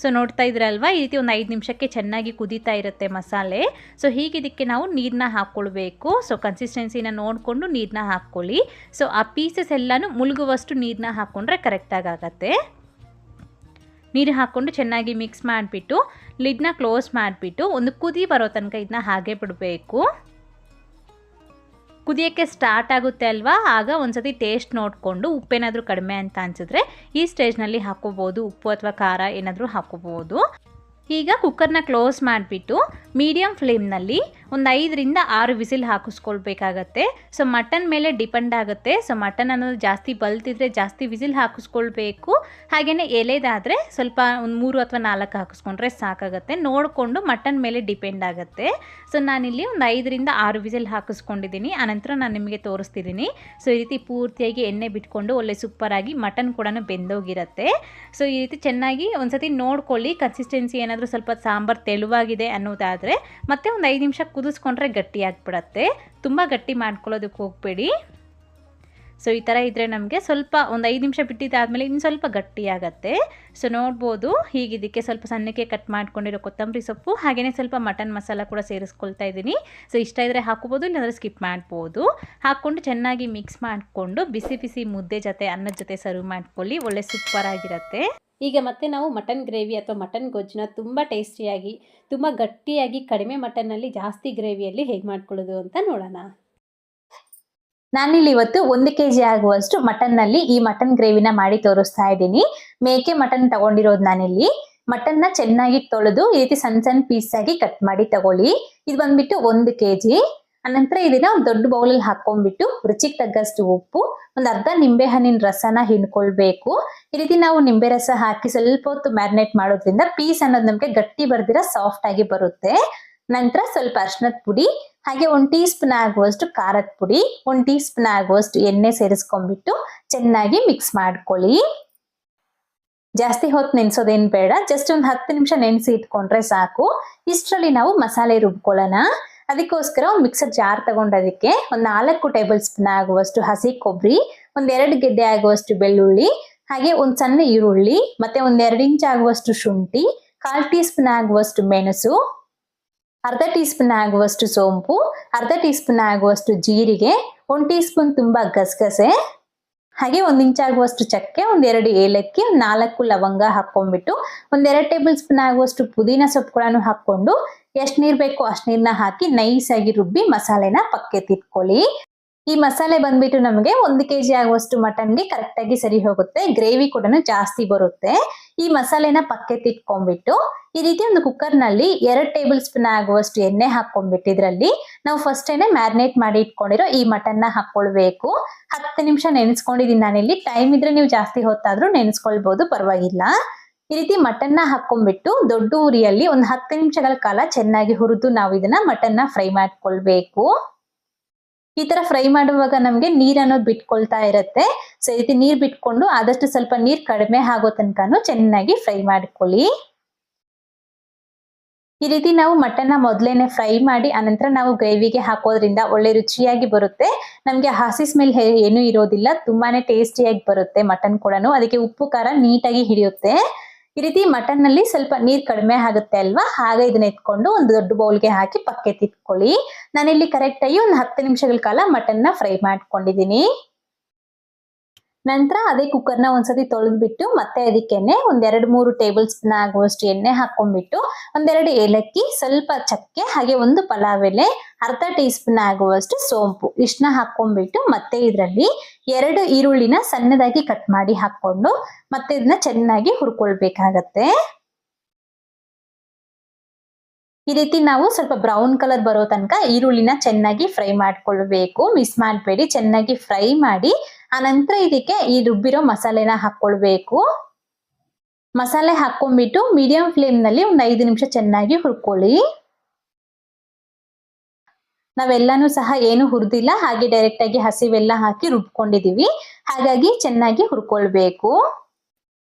Speaker 2: ಸೊ ನೋಡ್ತಾ ಇದ್ರಲ್ವಾ? ಈ ರೀತಿ ಒಂದು ಐದು ನಿಮಿಷಕ್ಕೆ ಚೆನ್ನಾಗಿ ಕುದೀತಾ ಇರುತ್ತೆ ಮಸಾಲೆ. ಸೊ ಹೀಗೆ ಇದಕ್ಕೆ ನಾವು ನೀರನ್ನ ಹಾಕ್ಕೊಳ್ಬೇಕು ಸೊ ಕನ್ಸಿಸ್ಟೆನ್ಸಿನ ನೋಡಿಕೊಂಡು ನೀರನ್ನ ಹಾಕ್ಕೊಳ್ಳಿ. ಸೊ ಆ ಪೀಸಸ್ ಎಲ್ಲನೂ ಮುಳುಗುವಷ್ಟು ನೀರನ್ನ ಹಾಕ್ಕೊಂಡ್ರೆ ಕರೆಕ್ಟಾಗಿ ಆಗತ್ತೆ. ನೀರು ಹಾಕ್ಕೊಂಡು ಚೆನ್ನಾಗಿ ಮಿಕ್ಸ್ ಮಾಡಿಬಿಟ್ಟು ಲಿಡ್ನ ಕ್ಲೋಸ್ ಮಾಡಿಬಿಟ್ಟು ಒಂದು ಕುದಿ ಬರೋ ತನಕ ಇದನ್ನ ಹಾಗೆ ಬಿಡಬೇಕು. ಕುದಿಯೋಕ್ಕೆ ಸ್ಟಾರ್ಟ್ ಆಗುತ್ತೆ ಅಲ್ವಾ? ಆಗ ಒಂದ್ಸತಿ ಟೇಸ್ಟ್ ನೋಡಿಕೊಂಡು ಉಪ್ಪೇನಾದರೂ ಕಡಿಮೆ ಅಂತ ಅನಿಸಿದ್ರೆ ಈ ಸ್ಟೇಜ್ನಲ್ಲಿ ಹಾಕೋಬೋದು. ಉಪ್ಪು ಅಥವಾ ಖಾರ ಏನಾದರೂ ಹಾಕೋಬೋದು. ಈಗ ಕುಕ್ಕರ್ನ ಕ್ಲೋಸ್ ಮಾಡಿಬಿಟ್ಟು ಮೀಡಿಯಮ್ ಫ್ಲೇಮ್ನಲ್ಲಿ ಒಂದು ಐದರಿಂದ ಆರು ವಿಸಿಲ್ ಹಾಕಿಸ್ಕೊಳ್ಬೇಕಾಗತ್ತೆ. ಸೊ ಮಟನ್ ಮೇಲೆ ಡಿಪೆಂಡ್ ಆಗುತ್ತೆ. ಸೊ ಮಟನ್ ಅನ್ನೋದು ಜಾಸ್ತಿ ಬಲ್ತಿದ್ರೆ ಜಾಸ್ತಿ ವಿಸಿಲ್ ಹಾಕಿಸ್ಕೊಳ್ಬೇಕು. ಹಾಗೆಯೇ ಎಲೆದಾದರೆ ಸ್ವಲ್ಪ ಒಂದು ಮೂರು ಅಥವಾ ನಾಲ್ಕು ಹಾಕಿಸ್ಕೊಂಡ್ರೆ ಸಾಕಾಗುತ್ತೆ. ನೋಡಿಕೊಂಡು ಮಟನ್ ಮೇಲೆ ಡಿಪೆಂಡ್ ಆಗುತ್ತೆ. ಸೊ ನಾನಿಲ್ಲಿ ಒಂದು ಐದರಿಂದ ಆರು ವಿಸಿಲ್ ಹಾಕಿಸ್ಕೊಂಡಿದ್ದೀನಿ. ಆನಂತರ ನಾನು ನಿಮಗೆ ತೋರಿಸ್ತಿದ್ದೀನಿ. ಸೊ ಈ ರೀತಿ ಪೂರ್ತಿಯಾಗಿ ಎಣ್ಣೆ ಬಿಟ್ಕೊಂಡು ಒಳ್ಳೆ ಸೂಪರಾಗಿ ಮಟನ್ ಕೂಡ ಬೆಂದೋಗಿರುತ್ತೆ. ಸೊ ಈ ರೀತಿ ಚೆನ್ನಾಗಿ ಒಂದ್ಸತಿ ನೋಡ್ಕೊಳ್ಳಿ. ಕನ್ಸಿಸ್ಟೆನ್ಸಿ ಏನಾದರೂ ಸ್ವಲ್ಪ ಸಾಂಬಾರು ತೆಳುವಾಗಿದೆ ಅನ್ನೋದಾದರೆ ಮತ್ತೆ ಒಂದು ಐದು ನಿಮಿಷ ಕುದಿಸ್ಕೊಂಡ್ರೆ ಗಟ್ಟಿ ಆಗಿಬಿಡತ್ತೆ. ತುಂಬ ಗಟ್ಟಿ ಮಾಡ್ಕೊಳ್ಳೋದಕ್ಕೆ ಹೋಗಬೇಡಿ. ಸೊ ಈ ಥರ ಇದ್ದರೆ ನಮಗೆ ಸ್ವಲ್ಪ ಒಂದು ಐದು ನಿಮಿಷ ಬಿಟ್ಟಿದ್ದಾದಮೇಲೆ ಇನ್ನು ಸ್ವಲ್ಪ ಗಟ್ಟಿ ಸೊ ನೋಡ್ಬೋದು ಹೀಗೆ ಸ್ವಲ್ಪ ಸಣ್ಣಕ್ಕೆ ಕಟ್ ಮಾಡ್ಕೊಂಡಿರೋ ಕೊತ್ತಂಬರಿ ಸೊಪ್ಪು ಹಾಗೆಯೇ ಸ್ವಲ್ಪ ಮಟನ್ ಮಸಾಲ ಕೂಡ ಸೇರಿಸ್ಕೊಳ್ತಾ ಇದ್ದೀನಿ. ಸೊ ಇಷ್ಟ ಇದ್ದರೆ ಹಾಕೋಬೋದು ಇಲ್ಲಾಂದರೆ ಸ್ಕಿಪ್ ಮಾಡ್ಬೋದು. ಹಾಕ್ಕೊಂಡು ಚೆನ್ನಾಗಿ ಮಿಕ್ಸ್ ಮಾಡಿಕೊಂಡು ಬಿಸಿ ಬಿಸಿ ಮುದ್ದೆ ಜೊತೆ, ಅನ್ನದ ಜೊತೆ ಸರ್ವ್ ಮಾಡ್ಕೊಳ್ಳಿ. ಒಳ್ಳೆ ಸೂಪರಾಗಿರುತ್ತೆ
Speaker 1: ಈಗ ಮತ್ತೆ ನಾವು ಮಟನ್ ಗ್ರೇವಿ ಅಥವಾ ಮಟನ್ ಗೊಜ್ಜನ್ನ ತುಂಬ ಟೇಸ್ಟಿಯಾಗಿ, ತುಂಬ ಗಟ್ಟಿಯಾಗಿ, ಕಡಿಮೆ ಮಟನ್ನಲ್ಲಿ ಜಾಸ್ತಿ ಗ್ರೇವಿಯಲ್ಲಿ ಹೇಗೆ ಮಾಡ್ಕೊಳ್ಳೋದು ಅಂತ ನೋಡೋಣ.
Speaker 3: ನಾನಿಲ್ಲಿ ಇವತ್ತು ಒಂದು ಕೆ ಜಿ ಆಗುವಷ್ಟು ಮಟನ್ನಲ್ಲಿ ಈ ಮಟನ್ ಗ್ರೇವಿನ ಮಾಡಿ ತೋರಿಸ್ತಾ ಇದ್ದೀನಿ. ಮೇಕೆ ಮಟನ್ ತಗೊಂಡಿರೋದು ನಾನಿಲ್ಲಿ. ಮಟನ್ನ ಚೆನ್ನಾಗಿ ತೊಳೆದು ಈ ರೀತಿ ಸಣ್ಣ ಸಣ್ಣ ಪೀಸ್ ಆಗಿ ಕಟ್ ಮಾಡಿ ತಗೊಳ್ಳಿ. ಇದು ಬಂದ್ಬಿಟ್ಟು ಒಂದು ಕೆ ಜಿ ಅನಂತರ ಇದನ್ನ ಒಂದು ದೊಡ್ಡ ಬೌಲಲ್ಲಿ ಹಾಕೊಂಡ್ಬಿಟ್ಟು ರುಚಿಗೆ ತಗ್ಗಷ್ಟು ಉಪ್ಪು, ಒಂದು ಅರ್ಧ ನಿಂಬೆ ಹಣ್ಣಿನ ರಸನ ಹಿಂಡ್ಕೊಳ್ಬೇಕು. ಈ ರೀತಿ ನಾವು ನಿಂಬೆ ರಸ ಹಾಕಿ ಸ್ವಲ್ಪ ಹೊತ್ತು ಮ್ಯಾರಿನೇಟ್ ಮಾಡೋದ್ರಿಂದ ಪೀಸ್ ಅನ್ನೋದು ನಮಗೆ ಗಟ್ಟಿ ಬರ್ದಿರ ಸಾಫ್ಟ್ ಆಗಿ ಬರುತ್ತೆ. ನಂತರ ಸ್ವಲ್ಪ ಅರ್ಶನದ ಪುಡಿ, ಹಾಗೆ ಒಂದು ಟೀ ಸ್ಪೂನ್ ಆಗುವಷ್ಟು ಖಾರದ ಪುಡಿ, ಒಂದು ಟೀ ಸ್ಪೂನ್ ಆಗುವಷ್ಟು ಎಣ್ಣೆ ಸೇರಿಸ್ಕೊಂಡ್ಬಿಟ್ಟು ಚೆನ್ನಾಗಿ ಮಿಕ್ಸ್ ಮಾಡ್ಕೊಳ್ಳಿ. ಜಾಸ್ತಿ ಹೊತ್ತು ನೆನ್ಸೋದೇನ್ ಬೇಡ ಜಸ್ಟ್ ಒಂದು ಹತ್ತು ನಿಮಿಷ ನೆನೆಸಿ ಇಟ್ಕೊಂಡ್ರೆ ಸಾಕು. ಇಷ್ಟರಲ್ಲಿ ನಾವು ಮಸಾಲೆ ರುಬ್ಕೊಳ್ಳೋಣ. ಅದಕ್ಕೋಸ್ಕರ ಒಂದು ಮಿಕ್ಸರ್ ಜಾರ್ ತಗೊಂಡದಕ್ಕೆ ಒಂದು ನಾಲ್ಕು ಟೇಬಲ್ ಸ್ಪೂನ್ ಆಗುವಷ್ಟು ಹಸಿ ಕೊಬ್ಬರಿ ಒಂದೆರಡು ಗೆಡ್ಡೆ ಆಗುವಷ್ಟು ಬೆಳ್ಳುಳ್ಳಿ, ಹಾಗೆ ಒಂದು ಸಣ್ಣ ಈರುಳ್ಳಿ, ಮತ್ತೆ ಒಂದೆರಡು ಇಂಚ್ ಆಗುವಷ್ಟು ಶುಂಠಿ, ಕಾಲು ಟೀ ಸ್ಪೂನ್ ಆಗುವಷ್ಟು ಮೆಣಸು, ಅರ್ಧ ಟೀ ಸ್ಪೂನ್ ಆಗುವಷ್ಟು ಸೋಂಪು, ಅರ್ಧ ಟೀ ಸ್ಪೂನ್ ಆಗುವಷ್ಟು ಜೀರಿಗೆ, ಒಂದು ಟೀ ಸ್ಪೂನ್ ತುಂಬಾ ಗಸಗಸೆ ಹಾಗೆ ಒಂದು ಇಂಚ್ ಆಗುವಷ್ಟು ಚಕ್ಕೆ ಒಂದೆರಡು ಏಲಕ್ಕಿ, ನಾಲ್ಕು ಲವಂಗ ಹಾಕೊಂಡ್ಬಿಟ್ಟು ಒಂದೆರಡು ಟೇಬಲ್ ಸ್ಪೂನ್ ಆಗುವಷ್ಟು ಪುದೀನ ಸೊಪ್ಪುಗಳನ್ನು ಹಾಕೊಂಡು ಎಷ್ಟು ನೀರು ಬೇಕೋ ಅಷ್ಟು ನೀರನ್ನ ಹಾಕಿ ನೈಸ್ ಆಗಿ ರುಬ್ಬಿ ಮಸಾಲೆನ ಪಕ್ಕೆ ತಿಟ್ಕೊಳ್ಳಿ ಈ ಮಸಾಲೆ ಬಂದ್ಬಿಟ್ಟು ನಮಗೆ ಒಂದು ಕೆ ಜಿ ಆಗುವಷ್ಟು ಮಟನ್ಗೆ ಕರೆಕ್ಟಾಗಿ ಸರಿ ಹೋಗುತ್ತೆ. ಗ್ರೇವಿ ಕೂಡ ಜಾಸ್ತಿ ಬರುತ್ತೆ. ಈ ಮಸಾಲೆನ ಪಕ್ಕೆ ತಿಟ್ಕೊಂಡ್ಬಿಟ್ಟು ಈ ರೀತಿ ಒಂದು ಕುಕ್ಕರ್ನಲ್ಲಿ ಎರಡು ಟೇಬಲ್ ಸ್ಪೂನ್ ಆಗುವಷ್ಟು ಎಣ್ಣೆ ಹಾಕೊಂಡ್ಬಿಟ್ಟು ಇದರಲ್ಲಿ ನಾವು ಫಸ್ಟ್ ಏನೇ ಮ್ಯಾರಿನೇಟ್ ಮಾಡಿ ಇಟ್ಕೊಂಡಿರೋ ಈ ಮಟನ್ನ ಹಾಕೊಳ್ಬೇಕು ಹತ್ತು ನಿಮಿಷ ನೆನೆಸ್ಕೊಂಡಿದ್ದೀನಿ ನಾನಿಲ್ಲಿ. ಟೈಮ್ ಇದ್ರೆ ನೀವು ಜಾಸ್ತಿ ಹೊತ್ತಾದ್ರೂ ನೆನೆಸ್ಕೊಳ್ಬೋದು, ಪರವಾಗಿಲ್ಲ. ಈ ರೀತಿ ಮಟನ್ನ ಹಾಕೊಂಡ್ಬಿಟ್ಟು ದೊಡ್ಡ ಉರಿಯಲ್ಲಿ ಒಂದು ಹತ್ತು ನಿಮಿಷಗಳ ಕಾಲ ಚೆನ್ನಾಗಿ ಹುರಿದು ನಾವು ಇದನ್ನ ಮಟನ್ನ ಫ್ರೈ ಮಾಡ್ಕೊಳ್ಬೇಕು. ಈ ತರ ಫ್ರೈ ಮಾಡುವಾಗ ನಮ್ಗೆ ನೀರ್ ಅನ್ನೋದು ಬಿಟ್ಕೊಳ್ತಾ ಇರತ್ತೆ. ಸೊ ಈ ನೀರ್ ಬಿಟ್ಕೊಂಡು ಆದಷ್ಟು ಸ್ವಲ್ಪ ನೀರ್ ಕಡಿಮೆ ಆಗೋ ತನಕನು ಚೆನ್ನಾಗಿ ಫ್ರೈ ಮಾಡ್ಕೊಳ್ಳಿ. ಈ ರೀತಿ ನಾವು ಮಟನ್ನ ಮೊದಲೇನೆ ಫ್ರೈ ಮಾಡಿ ಅನಂತರ ನಾವು ಗ್ರೇವಿಗೆ ಹಾಕೋದ್ರಿಂದ ಒಳ್ಳೆ ರುಚಿಯಾಗಿ ಬರುತ್ತೆ. ನಮ್ಗೆ ಹಸಿ ಸ್ಮೆಲ್ ಏನೂ ಇರೋದಿಲ್ಲ. ತುಂಬಾನೇ ಟೇಸ್ಟಿಯಾಗಿ ಬರುತ್ತೆ ಮಟನ್ ಕೂಡ ಅದಕ್ಕೆ ಉಪ್ಪು, ಖಾರ ನೀಟಾಗಿ ಹಿಡಿಯುತ್ತೆ. ಈ ರೀತಿ ಮಟನ್ನಲ್ಲಿ ಸ್ವಲ್ಪ ನೀರ್ ಕಡಿಮೆ ಆಗುತ್ತೆ ಅಲ್ವಾ? ಹಾಗೆ ಇದನ್ನ ಎತ್ಕೊಂಡು ಒಂದು ದೊಡ್ಡ ಬೌಲ್ಗೆ ಹಾಕಿ ಪಕ್ಕೆ ತಿಕ್ಕೊಳ್ಳಿ ನಾನಿಲ್ಲಿ ಕರೆಕ್ಟ್ ಆಗಿ ಒಂದು ಹತ್ತು ನಿಮಿಷಗಳ ಕಾಲ ಮಟನ್ನ ಫ್ರೈ ಮಾಡ್ಕೊಂಡಿದ್ದೀನಿ. ನಂತರ ಅದೇ ಕುಕ್ಕರ್ನ ಒಂದ್ಸತಿ ತೊಳೆದ್ಬಿಟ್ಟು ಮತ್ತೆ ಅದಕ್ಕೆನೆ ಒಂದೆರಡು ಮೂರು ಟೇಬಲ್ ಸ್ಪೂನ್ ಆಗುವಷ್ಟು ಎಣ್ಣೆ ಹಾಕೊಂಡ್ಬಿಟ್ಟು ಒಂದೆರಡು ಏಲಕ್ಕಿ, ಸ್ವಲ್ಪ ಚಕ್ಕೆ, ಹಾಗೆ ಒಂದು ಪಲಾವ್ ಎಲೆ ಅರ್ಧ ಟೀ ಸ್ಪೂನ್ ಆಗುವಷ್ಟು ಸೋಂಪು. ಇಷ್ಟನ್ನ ಹಾಕೊಂಡ್ಬಿಟ್ಟು ಮತ್ತೆ ಇದರಲ್ಲಿ ಎರಡು ಈರುಳ್ಳಿನ ಸಣ್ಣದಾಗಿ ಕಟ್ ಮಾಡಿ ಹಾಕೊಂಡು ಮತ್ತೆ ಇದನ್ನ ಚೆನ್ನಾಗಿ ಹುರ್ಕೊಳ್ಬೇಕಾಗತ್ತೆ. ಈ ರೀತಿ ನಾವು ಸ್ವಲ್ಪ ಬ್ರೌನ್ ಕಲರ್ ಬರೋ ತನಕ ಈರುಳ್ಳಿನ ಚೆನ್ನಾಗಿ ಫ್ರೈ ಮಾಡ್ಕೊಳ್ಬೇಕು. ಮಿಸ್ ಮಾಡಬೇಡಿ, ಚೆನ್ನಾಗಿ ಫ್ರೈ ಮಾಡಿ, ಆನಂತರ ಇದಕ್ಕೆ ಈ ರುಬ್ಬಿರೋ ಮಸಾಲೆನ ಹಾಕೊಳ್ಬೇಕು ಮಸಾಲೆ ಹಾಕೊಂಡ್ಬಿಟ್ಟು ಮೀಡಿಯಂ ಫ್ಲೇಮ್ನಲ್ಲಿ ಒಂದು ಐದು ನಿಮಿಷ ಚೆನ್ನಾಗಿ ಹುರ್ಕೊಳ್ಳಿ. ನಾವೆಲ್ಲಾನು ಸಹ ಏನು ಹುರಿದಿಲ್ಲ, ಹಾಗೆ ಡೈರೆಕ್ಟ್ ಆಗಿ ಹಸಿವೆಲ್ಲ ಹಾಕಿ ರುಬ್ಕೊಂಡಿದೀವಿ. ಹಾಗಾಗಿ ಚೆನ್ನಾಗಿ ಹುರ್ಕೊಳ್ಬೇಕು.